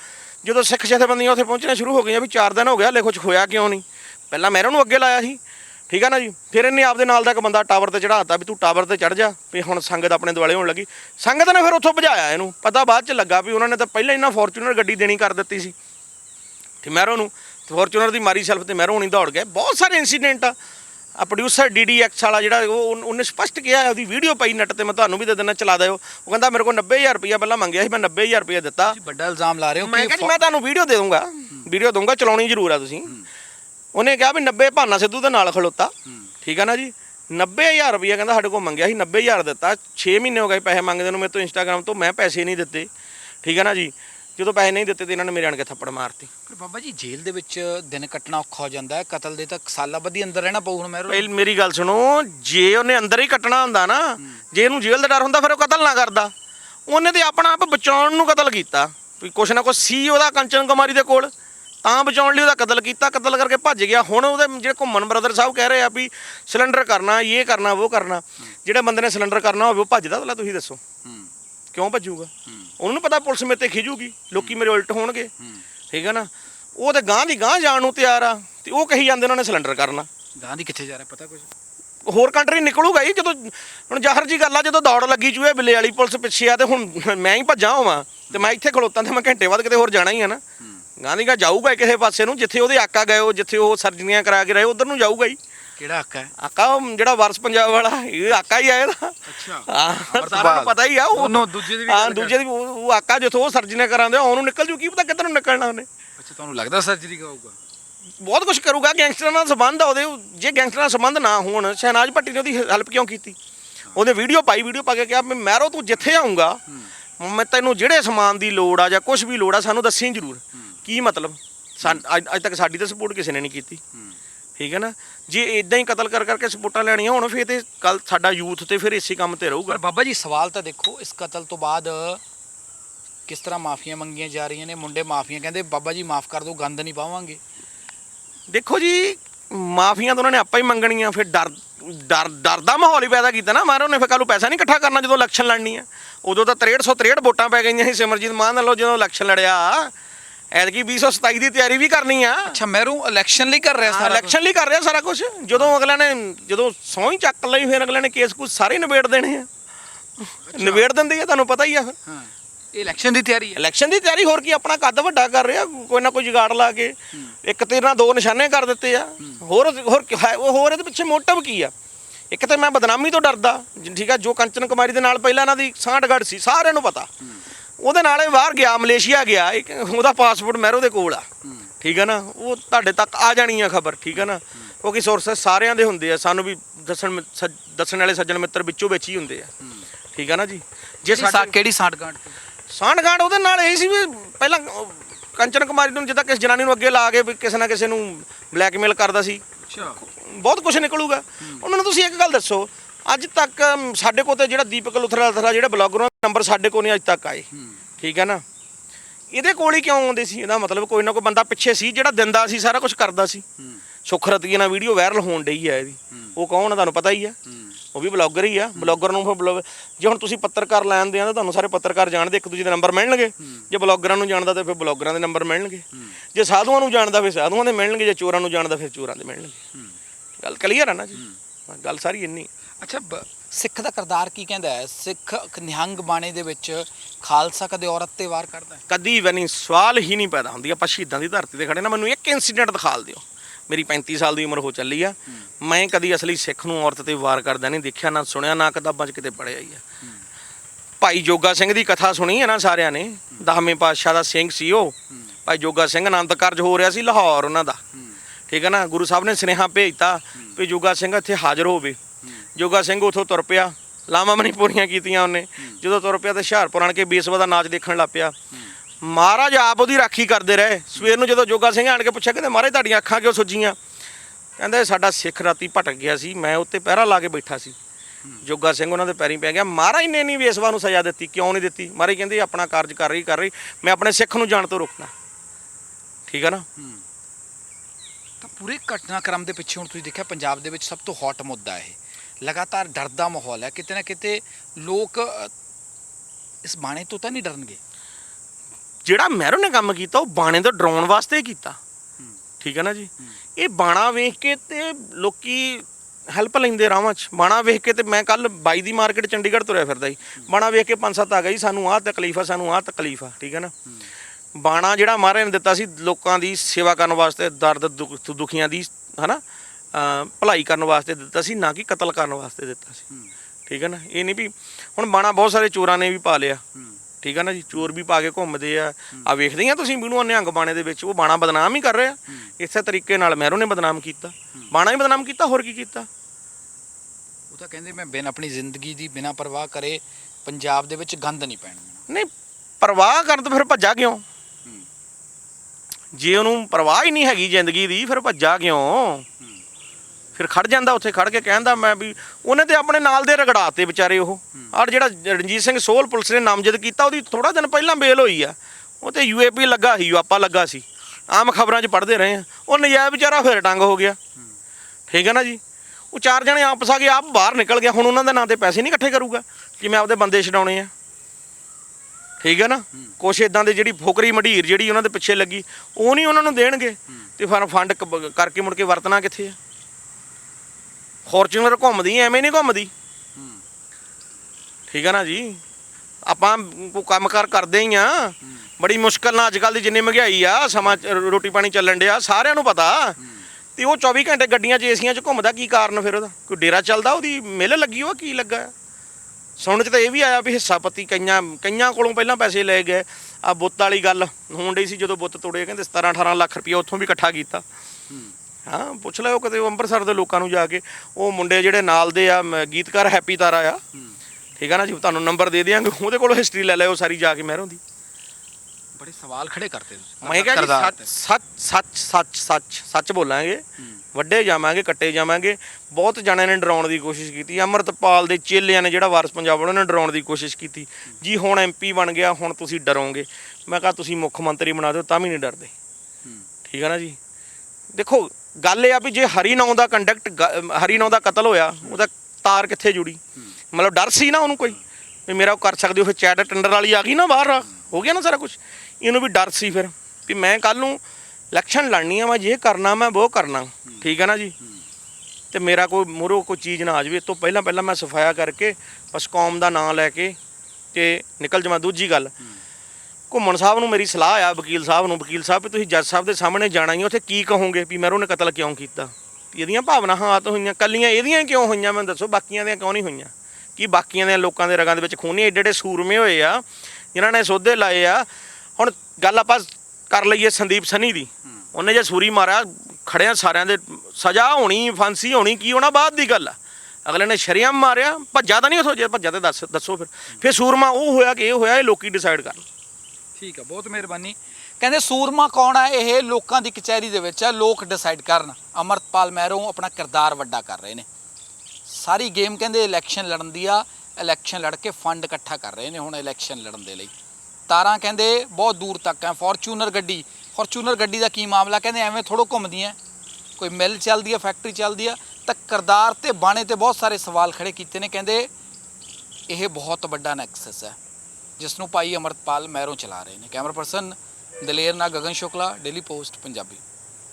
ਜਦੋਂ ਸਿੱਖ ਜਥੇਬੰਦੀਆਂ ਉੱਥੇ ਪਹੁੰਚਣਾ ਸ਼ੁਰੂ ਹੋ ਗਈਆਂ ਵੀ ਚਾਰ ਦਿਨ ਹੋ ਗਿਆ, ਹਲੇ ਕੁਝ ਹੋਇਆ ਕਿਉਂ ਨਹੀਂ? ਪਹਿਲਾਂ ਮੈਂ ਉਹਨੂੰ ਅੱਗੇ ਲਾਇਆ ਸੀ। ਠੀਕ ਆ ਨਾ ਜੀ? ਫਿਰ ਇਹਨੇ ਆਪਦੇ ਨਾਲ ਦਾ ਇੱਕ ਬੰਦਾ ਟਾਵਰ ਤੇ ਚੜਾਤਾ ਵੀ ਤੂੰ ਟਾਵਰ ਤੇ ਚੜ ਜਾ ਵੀ ਹੁਣ ਸੰਗਤ ਆਪਣੇ ਦੁਆਲੇ ਹੋਣ ਲੱਗੀ। ਸੰਗਤ ਨੇ ਫਿਰ ਉੱਥੋਂ ਭਜਾਇਆ ਇਹਨੂੰ। ਪਤਾ ਬਾਅਦ ਚ ਲੱਗਾ ਵੀ ਉਹਨਾਂ ਨੇ ਤਾਂ ਪਹਿਲਾਂ ਇਹਨਾਂ ਫੋਰਚੂਨਰ ਗੱਡੀ ਦੇਣੀ ਕਰ ਦਿੱਤੀ ਸੀ। ਤੇ ਮੈਰੋ ਨੂੰ ਫੋਰਚੂਨਰ ਦੀ ਮਾਰੀ ਸੈਲਫ ਤੇ ਮੈਰੋ ਨਹੀਂ ਦੌੜ ਗਏ। ਬਹੁਤ ਸਾਰੇ ਇਨਸੀਡੈਂਟ ਆ। ਆ ਪ੍ਰੋਡਿਊਸਰ ਡੀਡੀਐਕਸ ਵਾਲਾ ਜਿਹੜਾ ਉਹ ਉਹਨ- ਸਪਸ਼ਟ ਕਿਹਾ ਉਹਦੀ ਵੀਡੀਓ ਪਈ ਨੈਟ ਤੇ ਮੈਂ ਤੁਹਾਨੂੰ ਵੀ ਦੇ ਦਿੰਦਾ ਚਲਾ ਦਿਓ। ਉਹ ਕਹਿੰਦਾ ਮੇਰੇ ਕੋਲ 90000 ਰੁਪਇਆ ਪਹਿਲਾਂ ਮੰਗਿਆ ਸੀ ਮੈਂ 90000 ਰੁਪਇਆ ਦਿੱਤਾ। ਵੱਡਾ ਇਲਜ਼ਾਮ ਲਾ ਰਹੇ ਹੋ ਮੈਂ ਕਿ ਕਿਹਾ ਜੀ ਮੈਂ ਤੁਹਾਨੂੰ ਵੀਡੀਓ ਦੇ ਦੂੰਗਾ ਵੀਡੀਓ ਦੂੰਗਾ ਚਲਾਉਣੀ ਜ਼ਰੂਰ ਆ ਤੁਸੀਂ। ਉਹਨੇ ਕਿਹਾ ਵੀ 90 ਭਾਨਾ ਸਿੱਧੂ ਦੇ ਨਾਲ ਖਲੋਤਾ। ਠੀਕ ਆ ਨਾ ਜੀ? 90000 ਰੁਪਇਆ ਕਹਿੰਦਾ ਸਾਡੇ ਕੋਲ ਮੰਗਿਆ ਸੀ 90000 ਦਿੱਤਾ। 6 ਮਹੀਨੇ ਹੋ ਗਏ ਪੈਸੇ ਮੰਗਦੇ ਨੂੰ ਮੇਰੇ ਤੋਂ ਇੰਸਟਾਗ੍ਰam ਤੋਂ ਮੈਂ ਪੈਸੇ ਨਹੀਂ ਦਿੱਤੇ। ਠੀਕ ਆ ਨਾ ਜੀ? ਜਦੋਂ ਪੈਸੇ ਨਹੀਂ ਦਿੱਤੇ ਤੇ ਇਹਨਾਂ ਨੇ ਮੇਰੇ ਆਣ ਕੇ ਥੱਪੜ ਮਾਰਤੀ। ਪਰ ਬਾਬਾ ਜੀ ਜੇਲ੍ਹ ਦੇ ਵਿੱਚ ਦਿਨ ਕੱਟਣਾ ਔਖਾ ਹੋ ਜਾਂਦਾ ਹੈ ਕਤਲ ਦੇ ਤਾਂ ਸਾਲਾਂ ਬੱਧੀ ਅੰਦਰ ਰਹਿਣਾ ਪਊ ਹੁਣ ਮੈਂ ਪਹਿਲ ਮੇਰੀ ਗੱਲ ਸੁਣੋ ਜੇ ਉਹਨੇ ਅੰਦਰ ਹੀ ਕੱਟਣਾ ਹੁੰਦਾ ਨਾ ਜੇ ਇਹਨੂੰ ਜੇਲ੍ਹ ਦਾ ਡਰ ਹੁੰਦਾ ਫਿਰ ਉਹ ਕਤਲ ਨਾ ਕਰਦਾ। ਉਹਨੇ ਤੇ ਆਪਣਾ ਆਪ ਬਚਾਉਣ ਨੂੰ ਕਤਲ ਕੀਤਾ। ਕੁਛ ਨਾ ਕੁਛ ਸੀ ਉਹਦਾ ਕੰਚਨ ਕੁਮਾਰੀ ਦੇ ਕੋਲ। ਤਾਂ ਬਚਾਉਣ ਲਈ ਉਹਦਾ ਕਤਲ ਕੀਤਾ ਕਤਲ ਕਰਕੇ ਭੱਜ ਗਿਆ। ਹੁਣ ਉਹਦੇ ਜਿਹੜੇ ਘੁੰਮਣ ਬ੍ਰਦਰ ਸਾਹਿਬ ਕਹਿ ਰਹੇ ਆ ਵੀ ਸਿਲੰਡਰ ਕਰਨਾ ਇਹ ਕਰਨਾ ਉਹ ਕਰਨਾ ਜਿਹੜੇ ਬੰਦੇ ਨੇ ਸਿਲੰਡਰ ਕਰਨਾ ਹੋਵੇ ਉਹ ਭੱਜਦਾ ਭਲਾ ਤੁਸੀਂ ਦੱਸੋ। ਕਿਉਂ ਭੱਜੂਗਾ? ਉਹਨੂੰ ਪਤਾ ਪੁਲਿਸ ਮੇਰੇ ਤੇ ਖਿਜੂਗੀ ਲੋਕੀ ਮੇਰੇ ਉਲਟ ਹੋਣਗੇ। ਠੀਕ ਹੈ ਨਾ? ਉਹ ਤੇ ਗਾਂ ਦੀ ਗਾਂ ਜਾਣ ਨੂੰ ਤਿਆਰ ਆ ਤੇ ਉਹ ਕਹੀ ਜਾਂਦੇ ਉਹਨਾਂ ਨੇ ਸਿਲੰਡਰ ਕਰਨਾ ਗਾਂਧੀ ਕਿੱਥੇ ਜਾ ਰਿਹਾ ਪਤਾ ਕੁਝ ਹੋਰ ਕੰਟਰੀ ਨਿਕਲੂਗਾ ਹੀ ਜਦੋਂ ਹੁਣ ਜ਼ਾਹਰ ਜੀ ਗੱਲ ਆ ਜਦੋਂ ਦੌੜ ਲੱਗੀ ਚੂਹੇ ਬਿੱਲੇ ਵਾਲੀ ਪੁਲਿਸ ਪਿੱਛੇ ਆ ਤੇ ਹੁਣ ਮੈਂ ਹੀ ਭੱਜਾਂ ਹੋਵਾਂ ਤੇ ਮੈਂ ਇੱਥੇ ਖਲੋਤਾ ਤੇ ਮੈਂ ਘੰਟੇ ਬਾਅਦ ਕਿਤੇ ਹੋਰ ਜਾਣਾ ਹੀ ਆ ਨਾ। ਗਾਂਧੀ ਕਾ ਜਾਊਗਾ ਕਿਸੇ ਪਾਸੇ ਨੂੰ ਜਿੱਥੇ ਉਹਦੇ ਆਕਾ ਗਏ ਉਹ ਜਿੱਥੇ ਉਹ ਸਰਜਰੀਆਂ ਕਰਾ ਕੇ ਰਹੇ ਉਧਰ ਨੂੰ ਜਾਊਗਾ ਹੀ ਕਿਹੜਾ ਹੱਕ ਹੈ? ਆਕਾ ਉਹ ਜਿਹੜਾ ਵਾਰਸ ਪੰਜਾਬ ਵਾਲਾ ਇਹ ਆਕਾ ਹੀ ਆ ਇਹਦਾ। ਅੱਛਾ। ਹਾਂ ਸਾਰਿਆਂ ਨੂੰ ਪਤਾ ਹੀ ਆ ਉਹ ਉਹਨੂੰ ਦੂਜੇ ਦੀ ਵੀ ਹਾਂ ਗੱਲ ਦੂਜੇ ਦੀ ਉਹ ਉਹ ਆਕਾ ਜਿੱਥੋਂ ਉਹ ਸਰਜਰੀਆਂ ਕਰਾਉਂਦੇ ਆ ਉਹਨੂੰ ਨਿਕਲ ਜੂ ਕੀ ਪਤਾ ਕਿੱਧਰ ਨੂੰ ਨਿਕਲਣਾ ਉਹਨੇ। ਅੱਛਾ ਤੁਹਾਨੂੰ ਲੱਗਦਾ ਸਰਜਰੀ ਕਰਾਊਗਾ ਬਹੁਤ ਕੁਝ ਕਰੂਗਾ ਗੈਂਗਸਟਰਾਂ ਨਾਲ ਸੰਬੰਧ ਆ ਉਹਦੇ ਜੇ ਗੈਂਗਸਟਰਾਂ ਨਾਲ ਸੰਬੰਧ ਨਾ ਹੋਣ ਸ਼ਹਿਨਾਜ਼ ਭੱਟੀ ਨੇ ਉਹਦੀ ਹੈਲਪ ਕਿਉਂ ਕੀਤੀ? ਉਹਨੇ ਵੀਡੀਓ ਪਾਈ ਵੀਡੀਓ ਪਾ ਕੇ ਕਿਹਾ ਮੈਂ ਮੈਰੋ ਤੂੰ ਜਿੱਥੇ ਆਉਂਗਾ ਮੈਂ ਤੈਨੂੰ ਜਿਹੜੇ ਸਮਾਨ ਦੀ ਲੋੜ ਆ ਜਾਂ ਕੁਝ ਵੀ ਲੋੜ ਆ ਸਾਨੂੰ ਦੱਸੀ ਜ਼ਰੂਰ। ਕੀ ਮਤਲਬ? ਸਾਨ- ਅੱਜ ਅੱਜ ਤੱਕ ਸਾਡੀ ਤਾਂ ਸਪੋਰਟ ਕਿਸੇ ਨੇ ਨਹੀਂ ਕੀਤੀ। ਠੀਕ ਹੈ ਨਾ? ਜੇ ਇਦਾਂ ਹੀ ਕਤਲ ਕਰ ਕਰਕੇ ਸਪੋਰਟਾਂ ਲੈਣੀਆਂ ਹੁਣ ਫਿਰ ਤੇ ਕੱਲ ਸਾਡਾ ਯੂਥ ਤੇ ਫਿਰ ਇਸੇ ਕੰਮ ਤੇ ਰਹੂਗਾ। ਬਾਬਾ ਜੀ ਸਵਾਲ ਤਾਂ ਦੇਖੋ ਇਸ ਕਤਲ ਤੋਂ ਬਾਅਦ ਕਿਸ ਤਰ੍ਹਾਂ ਮਾਫੀਆਂ ਮੰਗੀਆਂ ਜਾ ਰਹੀਆਂ ਨੇ? ਮੁੰਡੇ ਮਾਫੀਆਂ ਕਹਿੰਦੇ ਬਾਬਾ ਜੀ ਮਾਫ ਕਰ ਦਿਓ ਗੰਦ ਨਹੀਂ ਪਾਵਾਂਗੇ। ਦੇਖੋ ਜੀ ਮਾਫੀਆਂ ਤਾਂ ਉਹਨਾਂ ਨੇ ਆਪਾ ਹੀ ਮੰਗਣੀਆਂ ਫਿਰ ਡਰ ਡਰ ਡਰ ਦਾ ਮਾਹੌਲ ਹੀ ਪੈਦਾ ਕੀਤਾ ਨਾ। ਮਾਰੋ ਨੇ ਫਿਰ ਕੱਲ ਨੂੰ ਪੈਸਾ ਨਹੀਂ ਇਕੱਠਾ ਕਰਨਾ ਜਦੋਂ ਇਲੈਕਸ਼ਨ ਲੜਨੀ ਆ। ਉਦੋਂ ਤਾਂ 6363 ਵੋਟਾਂ ਪੈ ਗਈਆਂ ਸੀ ਸਿਮਰਜੀਤ ਮਾਨ ਨਾਲੋਂ ਜਦੋਂ ਇਲੈਕਸ਼ਨ ਲੜਿਆ। ਐਤਕੀ 227 ਦੀ ਤਿਆਰੀ ਵੀ ਕਰਨੀ ਆ। ਅੱਛਾ ਮੈਰੂ ਇਲੈਕਸ਼ਨ ਲਈ ਕਰ ਰਿਹਾ ਸਾਰਾ ਇਲੈਕਸ਼ਨ ਲਈ ਕਰ ਰਿਹਾ ਸਾਰਾ ਕੁਝ ਜਦੋਂ ਅਗਲੇ ਨੇ ਜਦੋਂ ਸਹੁੰ ਹੀ ਚੱਕ ਲਈ ਫਿਰ ਅਗਲੇ ਨੇ ਕੇਸ ਕੁਝ ਸਾਰੇ ਨਿਬੇੜ ਦੇਣੇ ਆ। ਨਿਬੇੜ ਦਿੰਦੇ ਆ ਤੁਹਾਨੂੰ ਪਤਾ ਹੀ ਆ। ਫਿਰ ਹਾਂ ਇਹ ਇਲੈਕਸ਼ਨ ਦੀ ਤਿਆਰੀ ਹੈ ਇਲੈਕਸ਼ਨ ਦੀ ਤਿਆਰੀ ਹੋਰ ਕੀ ਆਪਣਾ ਕੱਦ ਵੱਡਾ ਕਰ ਰਿਹਾ ਕੋਈ ਨਾ ਕੋਈ ਜੁਗਾੜ ਲਾ ਕੇ। ਇੱਕ ਤੀਰ ਨਾਲ ਦੋ ਨਿਸ਼ਾਨੇ ਕਰ ਦਿੱਤੇ ਆ। ਹੋਰ ਹੋਰ ਕੀ ਹੈ- ਉਹ ਹੋਰ ਇਹਦੇ ਪਿੱਛੇ ਮੋਟਿਵ ਕੀ ਆ? ਇੱਕ ਤਾਂ ਮੈਂ ਬਦਨਾਮੀ ਤੋਂ ਡਰਦਾ ਜ- ਠੀਕ ਆ ਜੋ ਕੰਚਨ ਕੁਮਾਰੀ ਦੇ ਨਾਲ ਪਹਿਲਾਂ ਇਹਨਾਂ ਦੀ ਸਾਂਠਗੜ ਸੀ ਸਾਰਿਆਂ ਨੂੰ ਪਤਾ। ਉਹਦੇ ਨਾਲ ਇਹ ਬਾਹਰ ਗਿਆ ਮਲੇਸ਼ੀਆ ਗਿਆ ਇੱਕ ਉਹਦਾ ਪਾਸਪੋਰਟ ਮੈਰੋ ਦੇ ਕੋਲ ਆ। ਠੀਕ ਆ ਨਾ? ਉਹ ਤੁਹਾਡੇ ਤੱਕ ਆ ਜਾਣੀ ਆ ਖਬਰ ਠੀਕ ਆ ਨਾ? ਕਿਉਂਕਿ ਸੋਰਸਸ ਸਾਰਿਆਂ ਦੇ ਹੁੰਦੇ ਆ ਸਾਨੂੰ ਵੀ ਦੱਸਣ ਸੱਜ- ਦੱਸਣ ਵਾਲੇ ਸੱਜਣ ਮਿੱਤਰ ਵਿੱਚੋਂ ਵਿੱਚ ਹੀ ਹੁੰਦੇ ਆ। ਠੀਕ ਆ ਨਾ ਜੀ? ਜੇ ਸਾ ਸਾਡੇ ਕਿਹੜੀ ਸਾਂਠਗਾਂਠ ਤੇ ਸਾਂਢਗਾਂਢ ਉਹਦੇ ਨਾਲ ਇਹ ਸੀ ਵੀ ਪਹਿਲਾਂ ਉਹ ਕੰਚਨ ਕੁਮਾਰੀ ਨੂੰ ਜਿੱਦਾਂ ਕਿਸ ਜਨਾਨੀ ਨੂੰ ਅੱਗੇ ਲਾ ਕੇ ਵੀ ਕਿਸੇ ਨਾ ਕਿਸੇ ਨੂੰ ਬਲੈਕਮੇਲ ਕਰਦਾ ਸੀ। ਅੱਛਾ। ਬਹੁਤ ਕੁਝ ਨਿਕਲੂਗਾ। ਹੁਣ ਮੈਨੂੰ ਤੁਸੀਂ ਇੱਕ ਗੱਲ ਦੱਸੋ ਅੱਜ ਤੱਕ ਸਾਡੇ ਕੋਲ ਤੇ ਜਿਹੜਾ ਦੀਪਕ ਲੁਥਰਾ ਲੁਥਰਾ ਜਿਹੜਾ ਬਲੌਗਰਾਂ ਦਾ ਨੰਬਰ ਸਾਡੇ ਕੋਲ ਨਹੀਂ ਅੱਜ ਤੱਕ ਆਏ। ਠੀਕ ਹੈ ਨਾ? ਇਹਦੇ ਕੋਲ ਹੀ ਕਿਉਂ ਆਉਂਦੇ ਸੀ? ਇਹਦਾ ਮਤਲਬ ਕੋਈ ਨਾ ਕੋਈ ਬੰਦਾ ਪਿੱਛੇ ਸੀ ਜਿਹੜਾ ਦਿੰਦਾ ਸੀ ਸਾਰਾ ਕੁਝ ਕਰਦਾ ਸੀ। ਸੁਖਰਤੀਏ ਨਾਲ ਵੀਡੀਓ ਵਾਇਰਲ ਹੋਣ ਡਈ ਹੈ ਇਹਦੀ। ਉਹ ਕੌਣ ਹੈ ਤੁਹਾਨੂੰ ਪਤਾ ਹੀ ਆ। ਉਹ ਵੀ ਬਲੌਗਰ ਹੀ ਆ। ਬਲੌਗਰ ਨੂੰ ਫਿਰ ਬਲੌਗ ਜੇ ਹੁਣ ਤੁਸੀਂ ਪੱਤਰਕਾਰ ਲੈਣਦੇ ਆ ਤਾਂ ਤੁਹਾਨੂੰ ਸਾਰੇ ਪੱਤਰਕਾਰ ਜਾਣਦੇ ਇੱਕ ਦੂਜੇ ਦੇ ਨੰਬਰ ਮਿਲਣਗੇ। ਜੇ ਬਲੌਗਰਾਂ ਨੂੰ ਜਾਣਦਾ ਤਾਂ ਫਿਰ ਬਲੌਗਰਾਂ ਦੇ ਨੰਬਰ ਮਿਲਣਗੇ। ਜੇ ਸਾਧੂਆਂ ਨੂੰ ਜਾਣਦਾ ਫਿਰ ਸਾਧੂਆਂ ਦੇ ਮਿਲਣਗੇ। ਜੇ ਚੋਰਾਂ ਨੂੰ ਜਾਣਦਾ ਫਿਰ ਚੋਰਾਂ ਦੇ ਮਿਲਣਗੇ। ਗੱਲ ਕਲੀਅਰ ਆ ਨਾ ਜੀ? ਗੱਲ ਸਾਰੀ ਇੰਨੀ। ਅੱਛਾ ਸਿੱਖ ਦਾ ਕਰਦਾਰ ਕੀ ਕਹਿੰਦਾ ਹੈ? ਸਿੱਖ ਨਿਹੰਗ ਬਾਣੇ ਦੇ ਵਿੱਚ ਖਾਲਸਾ ਕਦੇ ਔਰਤ ਤੇ ਵਾਰ ਕਰਦਾ ਹੈ? ਕਦੀ ਵੀ ਨਹੀਂ ਸਵਾਲ ਹੀ ਨਹੀਂ ਪੈਦਾ ਹੁੰਦੀ। ਆਪਾਂ ਸ਼ਹੀਦਾਂ ਦੀ ਧਰਤੀ ਤੇ ਖੜੇ ਨਾ। ਮੈਨੂੰ ਇੱਕ ਇਨਸੀਡੈਂਟ ਦਿਖਾਲ ਦਿਓ। ਮੇਰੀ 35 ਸਾਲ ਦੀ ਉਮਰ ਹੋ ਚੱਲੀ ਆ। ਮੈਂ ਕਦੀ ਅਸਲੀ ਸਿੱਖ ਨੂੰ ਔਰਤ ਤੇ ਵਾਰ ਕਰਦਾ ਨਹੀਂ ਦੇਖਿਆ ਨਾ ਸੁਣਿਆ ਨਾ ਕਿਤਾਬਾਂ 'ਚ ਕਿਤੇ ਪੜਿਆ ਹੀ ਆ। ਭਾਈ ਜੋਗਾ ਸਿੰਘ ਦੀ ਕਥਾ ਸੁਣੀ ਹੈ ਨਾ ਸਾਰਿਆਂ ਨੇ। ਦਸਵੇਂ ਪਾਤਸ਼ਾਹ ਦਾ ਸਿੰਘ ਸੀ ਉਹ। ਭਾਈ ਜੋਗਾ ਸਿੰਘ ਆਨੰਦ ਕਾਰਜ ਹੋ ਰਿਹਾ ਸੀ ਲਾਹੌਰ ਉਹਨਾਂ ਦਾ। ਠੀਕ ਹੈ ਨਾ? ਗੁਰੂ ਸਾਹਿਬ ਨੇ ਸੁਨੇਹਾ ਭੇਜਤਾ ਵੀ ਜੋਗਾ ਸਿੰਘ ਇੱਥੇ ਹਾਜ਼ਰ ਹੋਵੇ। ਜੋਗਾ ਸਿੰਘ ਉਥੋਂ ਤੁਰ ਪਿਆ। ਲਾਮਾ ਮਨੀ ਪੂਰੀਆਂ ਕੀਤੀਆਂ ਉਹਨੇ। ਜਦੋਂ ਤੁਰ ਪਿਆ ਤੇ ਹੁਸ਼ਿਆਰਪੁਰ ਆਣ ਕੇ ਬੇਸਵਾ ਦਾ ਨਾਚ ਦੇਖਣ ਲੱਗ ਪਿਆ। ਮਹਾਰਾਜ ਆਪ ਉਹਦੀ ਰਾਖੀ ਕਰਦੇ ਰਹੇ। ਸਵੇਰ ਨੂੰ ਜਦੋਂ ਜੋਗਾ ਸਿੰਘ ਆਣ ਕੇ ਪੁੱਛਿਆ ਕਹਿੰਦੇ ਮਹਾਰਾਜ ਤੁਹਾਡੀਆਂ ਅੱਖਾਂ ਕਿਉਂ ਸੁੱਜੀਆਂ? ਕਹਿੰਦੇ ਸਾਡਾ ਸਿੱਖ ਰਾਤੀ ਭਟਕ ਗਿਆ ਸੀ। ਮੈਂ ਉੱਤੇ ਪਹਿਰਾ ਲਾ ਕੇ ਬੈਠਾ ਸੀ। ਜੋਗਾ ਸਿੰਘ ਉਹਨਾਂ ਦੇ ਪੈਰੀਂ ਪੈ ਗਿਆ। ਮਹਾਰਾਜ ਨੇ ਨਹੀਂ ਬੇਸਵਾ ਨੂੰ ਸਜ਼ਾ ਦਿੱਤੀ। ਕਿਉਂ ਨਹੀਂ ਦਿੱਤੀ? ਮਹਾਰਾਜ ਕਹਿੰਦੇ ਆਪਣਾ ਕਾਰਜ ਕਰ ਰਹੀ ਕਰ ਰਹੀ। ਮੈਂ ਆਪਣੇ ਸਿੱਖ ਨੂੰ ਜਾਣ ਤੋਂ ਰੋਕਣਾ। ਠੀਕ ਹੈ ਨਾ? ਤਾਂ ਪੂਰੇ ਘਟਨਾਕ੍ਰਮ ਦੇ ਪਿੱਛੇ ਹੁਣ ਤੁਸੀਂ ਦੇਖਿਆ ਪੰਜਾਬ ਦੇ ਵਿੱਚ ਸਭ ਤੋਂ ਹੌਟ ਮੁੱਦਾ ਇਹ। ਲਗਾਤਾਰ ਡਰ ਦਾ ਮਾਹੌਲ ਹੈ ਕਿਤੇ ਨਾ ਕਿਤੇ ਲੋਕ ਇਸ ਬਾਣੇ ਤੋਂ ਤਾਂ ਨਹੀਂ ਡਰਨਗੇ। ਜਿਹੜਾ ਮਹਿਰੋ ਨੇ ਕੰਮ ਕੀਤਾ ਉਹ ਬਾਣੇ ਤੋਂ ਡਰਾਉਣ ਵਾਸਤੇ ਕੀਤਾ। ਠੀਕ ਹੈ ਨਾ ਜੀ? ਇਹ ਬਾਣਾ ਵੇਖ ਕੇ ਤੇ ਲੋਕੀ ਹੈਲਪ ਲੈਂਦੇ ਰਾਵਾਂ 'ਚ। ਬਾਣਾ ਵੇਖ ਕੇ ਤੇ ਮੈਂ ਕੱਲ ਬਾਈ ਦੀ ਮਾਰਕੀਟ ਚੰਡੀਗੜ੍ਹ ਤੁਰਿਆ ਫਿਰਦਾ ਸੀ ਬਾਣਾ ਵੇਖ ਕੇ ਪੰਜ ਸੱਤ ਆ ਗਈ ਸਾਨੂੰ ਆਹ ਤਕਲੀਫ ਆ ਸਾਨੂੰ ਆਹ ਤਕਲੀਫ ਆ। ਠੀਕ ਹੈ ਨਾ? ਬਾਣਾ ਜਿਹੜਾ ਮਹਾਰਾਜ ਨੇ ਦਿੱਤਾ ਸੀ ਲੋਕਾਂ ਦੀ ਸੇਵਾ ਕਰਨ ਵਾਸਤੇ ਦਰਦ ਦੁੱਖ ਦੁਖੀਆਂ ਦੀ ਹਨਾ? ਭਲਾਈ ਕਰਨ ਵਾਸਤੇ ਦਿੱਤਾ ਸੀ ਨਾ ਕਿ ਕਤਲ ਕਰਨ ਵਾਸਤੇ ਦਿੱਤਾ ਸੀ। ਠੀਕ ਹੈ ਨਾ? ਇਹ ਨਹੀਂ ਵੀ ਹੁਣ ਬਾਣਾ ਬਹੁਤ ਸਾਰੇ ਚੋਰਾਂ ਨੇ ਵੀ ਪਾ ਲਿਆ। ਠੀਕ ਹੈ ਨਾ ਜੀ? ਚੋਰ ਵੀ ਪਾ ਕੇ ਘੁੰਮਦੇ ਆ। ਆ ਵੇਖਦੇ ਆ ਤੁਸੀਂ ਵੀਡੀਓ ਨਿਹੰਗ ਬਾਣੇ ਦੇ ਵਿੱਚ। ਉਹ ਬਾਣਾ ਬਦਨਾਮ ਹੀ ਕਰ ਰਿਹਾ। ਇਸੇ ਤਰੀਕੇ ਨਾਲ ਮਹਿਰੋ ਨੇ ਬਦਨਾਮ ਕੀਤਾ। ਬਾਣਾ ਹੀ ਬਦਨਾਮ ਕੀਤਾ ਹੋਰ ਕੀ ਕੀਤਾ? ਉਹ ਤਾਂ ਕਹਿੰਦੇ ਮੈਂ ਬਿਨ ਆਪਣੀ ਜ਼ਿੰਦਗੀ ਦੀ ਬਿਨਾਂ ਪਰਵਾਹ ਕਰੇ ਪੰਜਾਬ ਦੇ ਵਿੱਚ ਗੰਦ ਨਹੀਂ ਪੈਣ ਨਹੀਂ ਪਰਵਾਹ ਕਰਨ ਤੋਂ ਫਿਰ ਭੱਜਾ ਕਿਉਂ? ਜੇ ਉਹਨੂੰ ਪਰਵਾਹ ਹੀ ਨਹੀਂ ਹੈਗੀ ਜ਼ਿੰਦਗੀ ਦੀ ਫਿਰ ਭੱਜਾ ਕਿਉਂ? ਫਿਰ ਖੜ ਜਾਂਦਾ, ਉੱਥੇ ਖੜ ਕੇ ਕਹਿੰਦਾ ਮੈਂ ਵੀ, ਉਹਨੇ ਤੇ ਆਪਣੇ ਨਾਲ ਦੇ ਰਗੜਾਤੇ ਵਿਚਾਰੇ ਉਹ। ਆਹ ਜਿਹੜਾ ਰਣਜੀਤ ਸਿੰਘ ਸੋਹਲ ਪੁਲਿਸ ਨੇ ਨਾਮਜ਼ਦ ਕੀਤਾ, ਉਹਦੀ ਥੋੜਾ ਦਿਨ ਪਹਿਲਾਂ ਬੇਲ ਹੋਈ ਆ। ਉਹ ਤੇ ਯੂਏਪੀ ਲੱਗਾ ਸੀ ਆਪਾਂ ਲੱਗਾ ਸੀ। ਆਮ ਖਬਰਾਂ 'ਚ ਪੜ੍ਹਦੇ ਰਹੇ ਆ। ਉਹ ਨਜਾਇਜ਼ ਵਿਚਾਰਾ ਫਿਰ ਟੰਗ ਹੋ ਗਿਆ। ਠੀਕ ਹੈ ਨਾ ਜੀ? ਉਹ ਚਾਰ ਜਣੇ ਆਪਸ ਆ ਕੇ ਆਪ ਬਾਹਰ ਨਿਕਲ ਗਿਆ। ਹੁਣ ਉਹਨਾਂ ਦੇ ਨਾਂ ਤੇ ਪੈਸੇ ਨਹੀਂ ਇਕੱਠੇ ਕਰੂਗਾ, ਕਿ ਮੈਂ ਆਪਦੇ ਬੰਦੇ ਛਡਾਉਣੇ ਆ। ਠੀਕ ਹੈ ਨਾ? ਕੁਛ ਇਦਾਂ ਦੇ ਜਿਹੜੀ ਫੋਕਰੀ ਮਢੀਰ ਜਿਹੜੀ ਉਹਨਾਂ ਦੇ ਪਿੱਛੇ ਲੱਗੀ, ਉਹ ਨਹੀਂ ਉਹਨਾਂ ਨੂੰ ਦੇਣਗੇ। ਤੇ ਫਿਰ ਫੰਡ ਕਰਕੇ ਮੁੜ ਕੇ ਵਰਤਣਾ ਕਿੱਥੇ ਆ? ਫੋਰਚੂਨਰ ਘੁੰਮਦੀ ਐਵੇਂ ਨਹੀਂ ਘੁੰਮਦੀ। ਠੀਕ ਹੈ ਨਾ ਜੀ? ਆਪਾਂ ਕੋਈ ਕੰਮਕਾਰ ਕਰਦੇ ਹੀ ਆ। ਬੜੀ ਮੁਸ਼ਕਲ ਨਾਲ ਅੱਜ ਕੱਲ ਦੀ ਜਿੰਨੀ ਮਹਿੰਗਾਈ ਆ ਸਮਾਂ ਰੋਟੀ ਪਾਣੀ ਚੱਲਣ ਡਿਆ ਸਾਰਿਆਂ ਨੂੰ ਪਤਾ। ਤੇ ਉਹ 24 ਘੰਟੇ ਗੱਡੀਆਂ 'ਚ ਏਸੀਆਂ 'ਚ ਘੁੰਮਦਾ ਕੀ ਕਾਰਨ ਫਿਰ ਉਹਦਾ? ਕੋਈ ਡੇਰਾ ਚੱਲਦਾ ਉਹਦੀ ਮਿਲ ਲੱਗੀ ਉਹ ਕੀ ਲੱਗਾ? ਆ? ਸੁਣਨ 'ਚ ਤਾਂ ਇਹ ਵੀ ਆਇਆ ਵੀ ਹਿੱਸਾ ਪੱਤੀ ਕਈਆਂ ਕਈਆਂ ਕੋਲੋਂ ਪਹਿਲਾਂ ਪੈਸੇ ਲਏ ਗਏ। ਆ ਬੁੱਤ ਵਾਲੀ ਗੱਲ ਹੋਣ ਡਈ ਸੀ ਜਦੋਂ ਬੁੱਤ ਤੋੜੇ ਕਹਿੰਦੇ 17 18 ਲੱਖ ਰੁਪਇਆ ਉੱਥੋਂ ਵੀ ਇਕੱਠਾ ਕੀਤਾ। ਹਾਂ ਪੁੱਛ ਲਿਓ ਕਿਤੇ ਉਹ ਅੰਮ੍ਰਿਤਸਰ ਦੇ ਲੋਕਾਂ ਨੂੰ ਜਾ ਕੇ। ਉਹ ਮੁੰਡੇ ਜਿਹੜੇ ਨਾਲ ਦੇ ਆ ਮ- ਗੀਤਕਾਰ ਹੈਪੀ ਤਾਰਾ ਆ। ਠੀਕ ਆ ਨਾ ਜੀ ਤੁਹਾਨੂੰ ਨੰਬਰ ਦੇ ਦਿਆਂਗੇ ਉਹਦੇ ਕੋਲੋਂ ਹਿਸਟਰੀ ਲੈ ਲਿਓ ਸਾਰੀ ਜਾ ਕੇ ਮਹਿਰੋਂ ਦੀ। ਬੜੇ ਸਵਾਲ ਖੜੇ ਕਰਤੇ ਤੁਸੀਂ। ਮੈਂ ਕਿਹਾ ਜੀ ਕਰਦਾਰ ਸੱਚ ਤੇ। ਸੱਚ ਸੱਚ ਸੱਚ ਸੱਚ ਸੱਚ ਬੋਲਾਂਗੇ। ਵੱਡੇ ਜਾਵਾਂਗੇ ਕੱਟੇ ਜਾਵਾਂਗੇ। ਬਹੁਤ ਜਣਿਆਂ ਨੇ ਡਰਾਉਣ ਦੀ ਕੋਸ਼ਿਸ਼ ਕੀਤੀ। ਅੰਮ੍ਰਿਤਪਾਲ ਦੇ ਚੇਲਿਆਂ ਨੇ ਜਿਹੜਾ ਵਾਰਸ ਪੰਜਾਬ ਉਹਨਾਂ ਨੇ ਡਰਾਉਣ ਦੀ ਕੋਸ਼ਿਸ਼ ਕੀਤੀ। ਜੀ ਹੁਣ ਐਮਪੀ ਬਣ ਗਿਆ ਹੁਣ ਤੁਸੀਂ ਡਰੋਗੇ। ਮੈਂ ਕਿਹਾ ਤੁਸੀਂ ਮੁੱਖ ਮੰਤਰੀ ਬਣਾ ਦਿਓ ਤਾਂ ਵੀ ਨਹੀਂ ਡਰਦੇ। ਠੀਕ ਹੈ ਨਾ ਜੀ? ਦੇਖੋ ਗੱਲ ਇਹ ਆ ਵੀ ਜੇ ਹਰੀ ਨੌ ਦਾ ਕੰਡਕਟ ਹਰੀ ਨੌ ਦਾ ਕਤਲ ਹੋਇਆ, ਉਹਦਾ ਤਾਰ ਕਿੱਥੇ ਜੁੜੀ? ਮਤਲਬ ਡਰ ਸੀ ਨਾ ਉਹਨੂੰ ਕੋਈ? ਵੀ ਮੇਰਾ ਉਹ ਕਰ ਸਕਦੇ ਹੋ, ਫਿਰ ਚੈਟ ਟੈਂਡਰ ਵਾਲੀ ਆ ਗਈ ਨਾ ਬਾਹਰ, ਹੋ ਗਿਆ ਨਾ ਸਾਰਾ ਕੁਝ ਇਹਨੂੰ ਵੀ ਡਰ ਸੀ ਫਿਰ, ਵੀ ਮੈਂ ਕੱਲ ਨੂੰ ਇਲੈਕਸ਼ਨ ਲੜਨੀ ਆ, ਮੈਂ ਜੇ ਕਰਨਾ, ਮੈਂ ਉਹ ਕਰਨਾ, ਠੀਕ ਹੈ ਨਾ ਜੀ? ਤੇ ਮੇਰਾ ਕੋਈ ਮੂਹਰੋਂ ਕੋਈ ਚੀਜ਼ ਨਾ ਆ ਜਾਵੇ ਇਹ ਤੋਂ ਪਹਿਲਾਂ ਪਹਿਲਾਂ ਮੈਂ ਸਫਾਇਆ ਕਰਕੇ, ਬਸ ਕੌਮ ਦਾ ਨਾਂ ਲੈ ਕੇ ਤੇ ਨਿਕਲ ਜਾਵਾਂ ਦੂਜੀ ਗੱਲ। ਘੁੰਮਣ ਸਾਹਿਬ ਨੂੰ ਮੇਰੀ ਸਲਾਹ ਆ, ਵਕੀਲ ਸਾਹਿਬ ਨੂੰ, ਵਕੀਲ ਸਾਹਿਬ ਵੀ ਤੁਸੀਂ ਜੱਜ ਸਾਹਿਬ ਦੇ ਸਾਹਮਣੇ ਜਾਣਾ ਹੀ ਉੱਥੇ ਕੀ ਕਹੋਗੇ ਵੀ ਮੈਰੋ ਨੇ ਕਤਲ ਕਿਉਂ ਕੀਤਾ? ਇਹਦੀਆਂ ਭਾਵਨਾਵਾਂ ਆਤ ਹੋਈਆਂ, ਕੱਲੀਆਂ ਇਹਦੀਆਂ ਹੀ ਕਿਉਂ ਹੋਈਆਂ, ਮੈਨੂੰ ਦੱਸੋ, ਬਾਕੀਆਂ ਦੀਆਂ ਕਿਉਂ ਨਹੀਂ ਹੋਈਆਂ? ਕੀ ਬਾਕੀਆਂ ਦੇ ਲੋਕਾਂ ਦੇ ਰਗਾਂ ਦੇ ਵਿੱਚ ਖੂਨ ਨਹੀਂ? ਏਡੇ ਏਡੇ ਸੂਰਮੇ ਹੋਏ ਆ, ਜਿਨ੍ਹਾਂ ਨੇ ਸੋਧੇ ਲਾਏ ਆ। ਹੁਣ ਗੱਲ ਆਪਾਂ ਕਰ ਲਈਏ ਸੰਦੀਪ ਸਨੀ ਦੀ। ਉਹਨੇ ਜੇ ਸੂਰੀ ਮਾਰਿਆ, ਖੜਿਆ ਸਾਰਿਆਂ ਦੇ ਸਜ਼ਾ ਹੋਣੀ, ਫਾਂਸੀ ਹੋਣੀ, ਕੀ ਹੋਣਾ ਬਾਅਦ ਦੀ ਗੱਲ ਆ। ਅਗਲੇ ਨੇ ਸ਼ਰੀਆਮ ਮਾਰਿਆ, ਭੱਜਾ ਤਾਂ ਨਹੀਂ ਉਥੋਂ ਜੇ ਭੱਜਾ ਤੇ ਦੱਸ, ਦੱਸੋ ਫਿਰ। ਫਿਰ ਸੂਰਮਾ ਉਹ ਹੋਇਆ ਕਿ ਇਹ ਹੋਇਆ, ਇਹ ਲੋਕੀ ਡਿਸਾਈਡ ਕਰਨ ਠੀਕ ਹੈ ਬਹੁਤ ਮਿਹਰਬਾਨੀ। ਕਹਿੰਦੇ ਸੂਰਮਾ ਕੌਣ ਹੈ ਇਹ ਲੋਕਾਂ ਦੀ ਕਚਹਿਰੀ ਦੇ ਵਿੱਚ ਹੈ ਲੋਕ ਡਿਸਾਈਡ ਕਰਨ। ਅਮਰਤਪਾਲ ਮਹਿਰੋਂ ਆਪਣਾ ਕਿਰਦਾਰ ਵੱਡਾ ਕਰ ਰਹੇ ਨੇ। ਸਾਰੀ ਗੇਮ ਕਹਿੰਦੇ ਇਲੈਕਸ਼ਨ ਲੜਨ ਦੀ ਆ ਇਲੈਕਸ਼ਨ ਲੜ ਕੇ ਫੰਡ ਇਕੱਠਾ ਕਰ ਰਹੇ ਨੇ ਹੁਣ ਇਲੈਕਸ਼ਨ ਲੜਨ ਦੇ ਲਈ। ਤਾਰਾਂ ਕਹਿੰਦੇ ਬਹੁਤ ਦੂਰ ਤੱਕ ਹੈ ਫੋਰਚੂਨਰ ਗੱਡੀ। ਫੋਰਚੂਨਰ ਗੱਡੀ ਦਾ ਕੀ ਮਾਮਲਾ? ਕਹਿੰਦੇ ਐਵੇਂ ਥੋੜੋ ਘੁੰਮਦੀਆਂ। ਕੋਈ ਮਿਲ ਚੱਲਦੀ ਆ, ਫੈਕਟਰੀ ਚੱਲਦੀ ਆ, ਤਾਂ ਕਿਰਦਾਰ ਤੇ ਬਾਣੇ ਤੇ ਬਹੁਤ ਸਾਰੇ ਸਵਾਲ ਖੜੇ ਕੀਤੇ ਨੇ। ਕਹਿੰਦੇ ਇਹ ਬਹੁਤ ਵੱਡਾ ਨੈਕਸਸ ਹੈ ਜਿਸ ਨੂੰ ਭਾਈ ਅਮਰਤਪਾਲ ਮਹਿਰੋਂ ਚਲਾ ਰਹੇ ਨੇ। ਕੈਮਰਾ ਪਰਸਨ ਦਲੇਰ ਨਾਲ ਗਗਨ ਸ਼ੁਕਲਾ, ਡੇਲੀ ਪੋਸਟ, ਪੰਜਾਬੀ।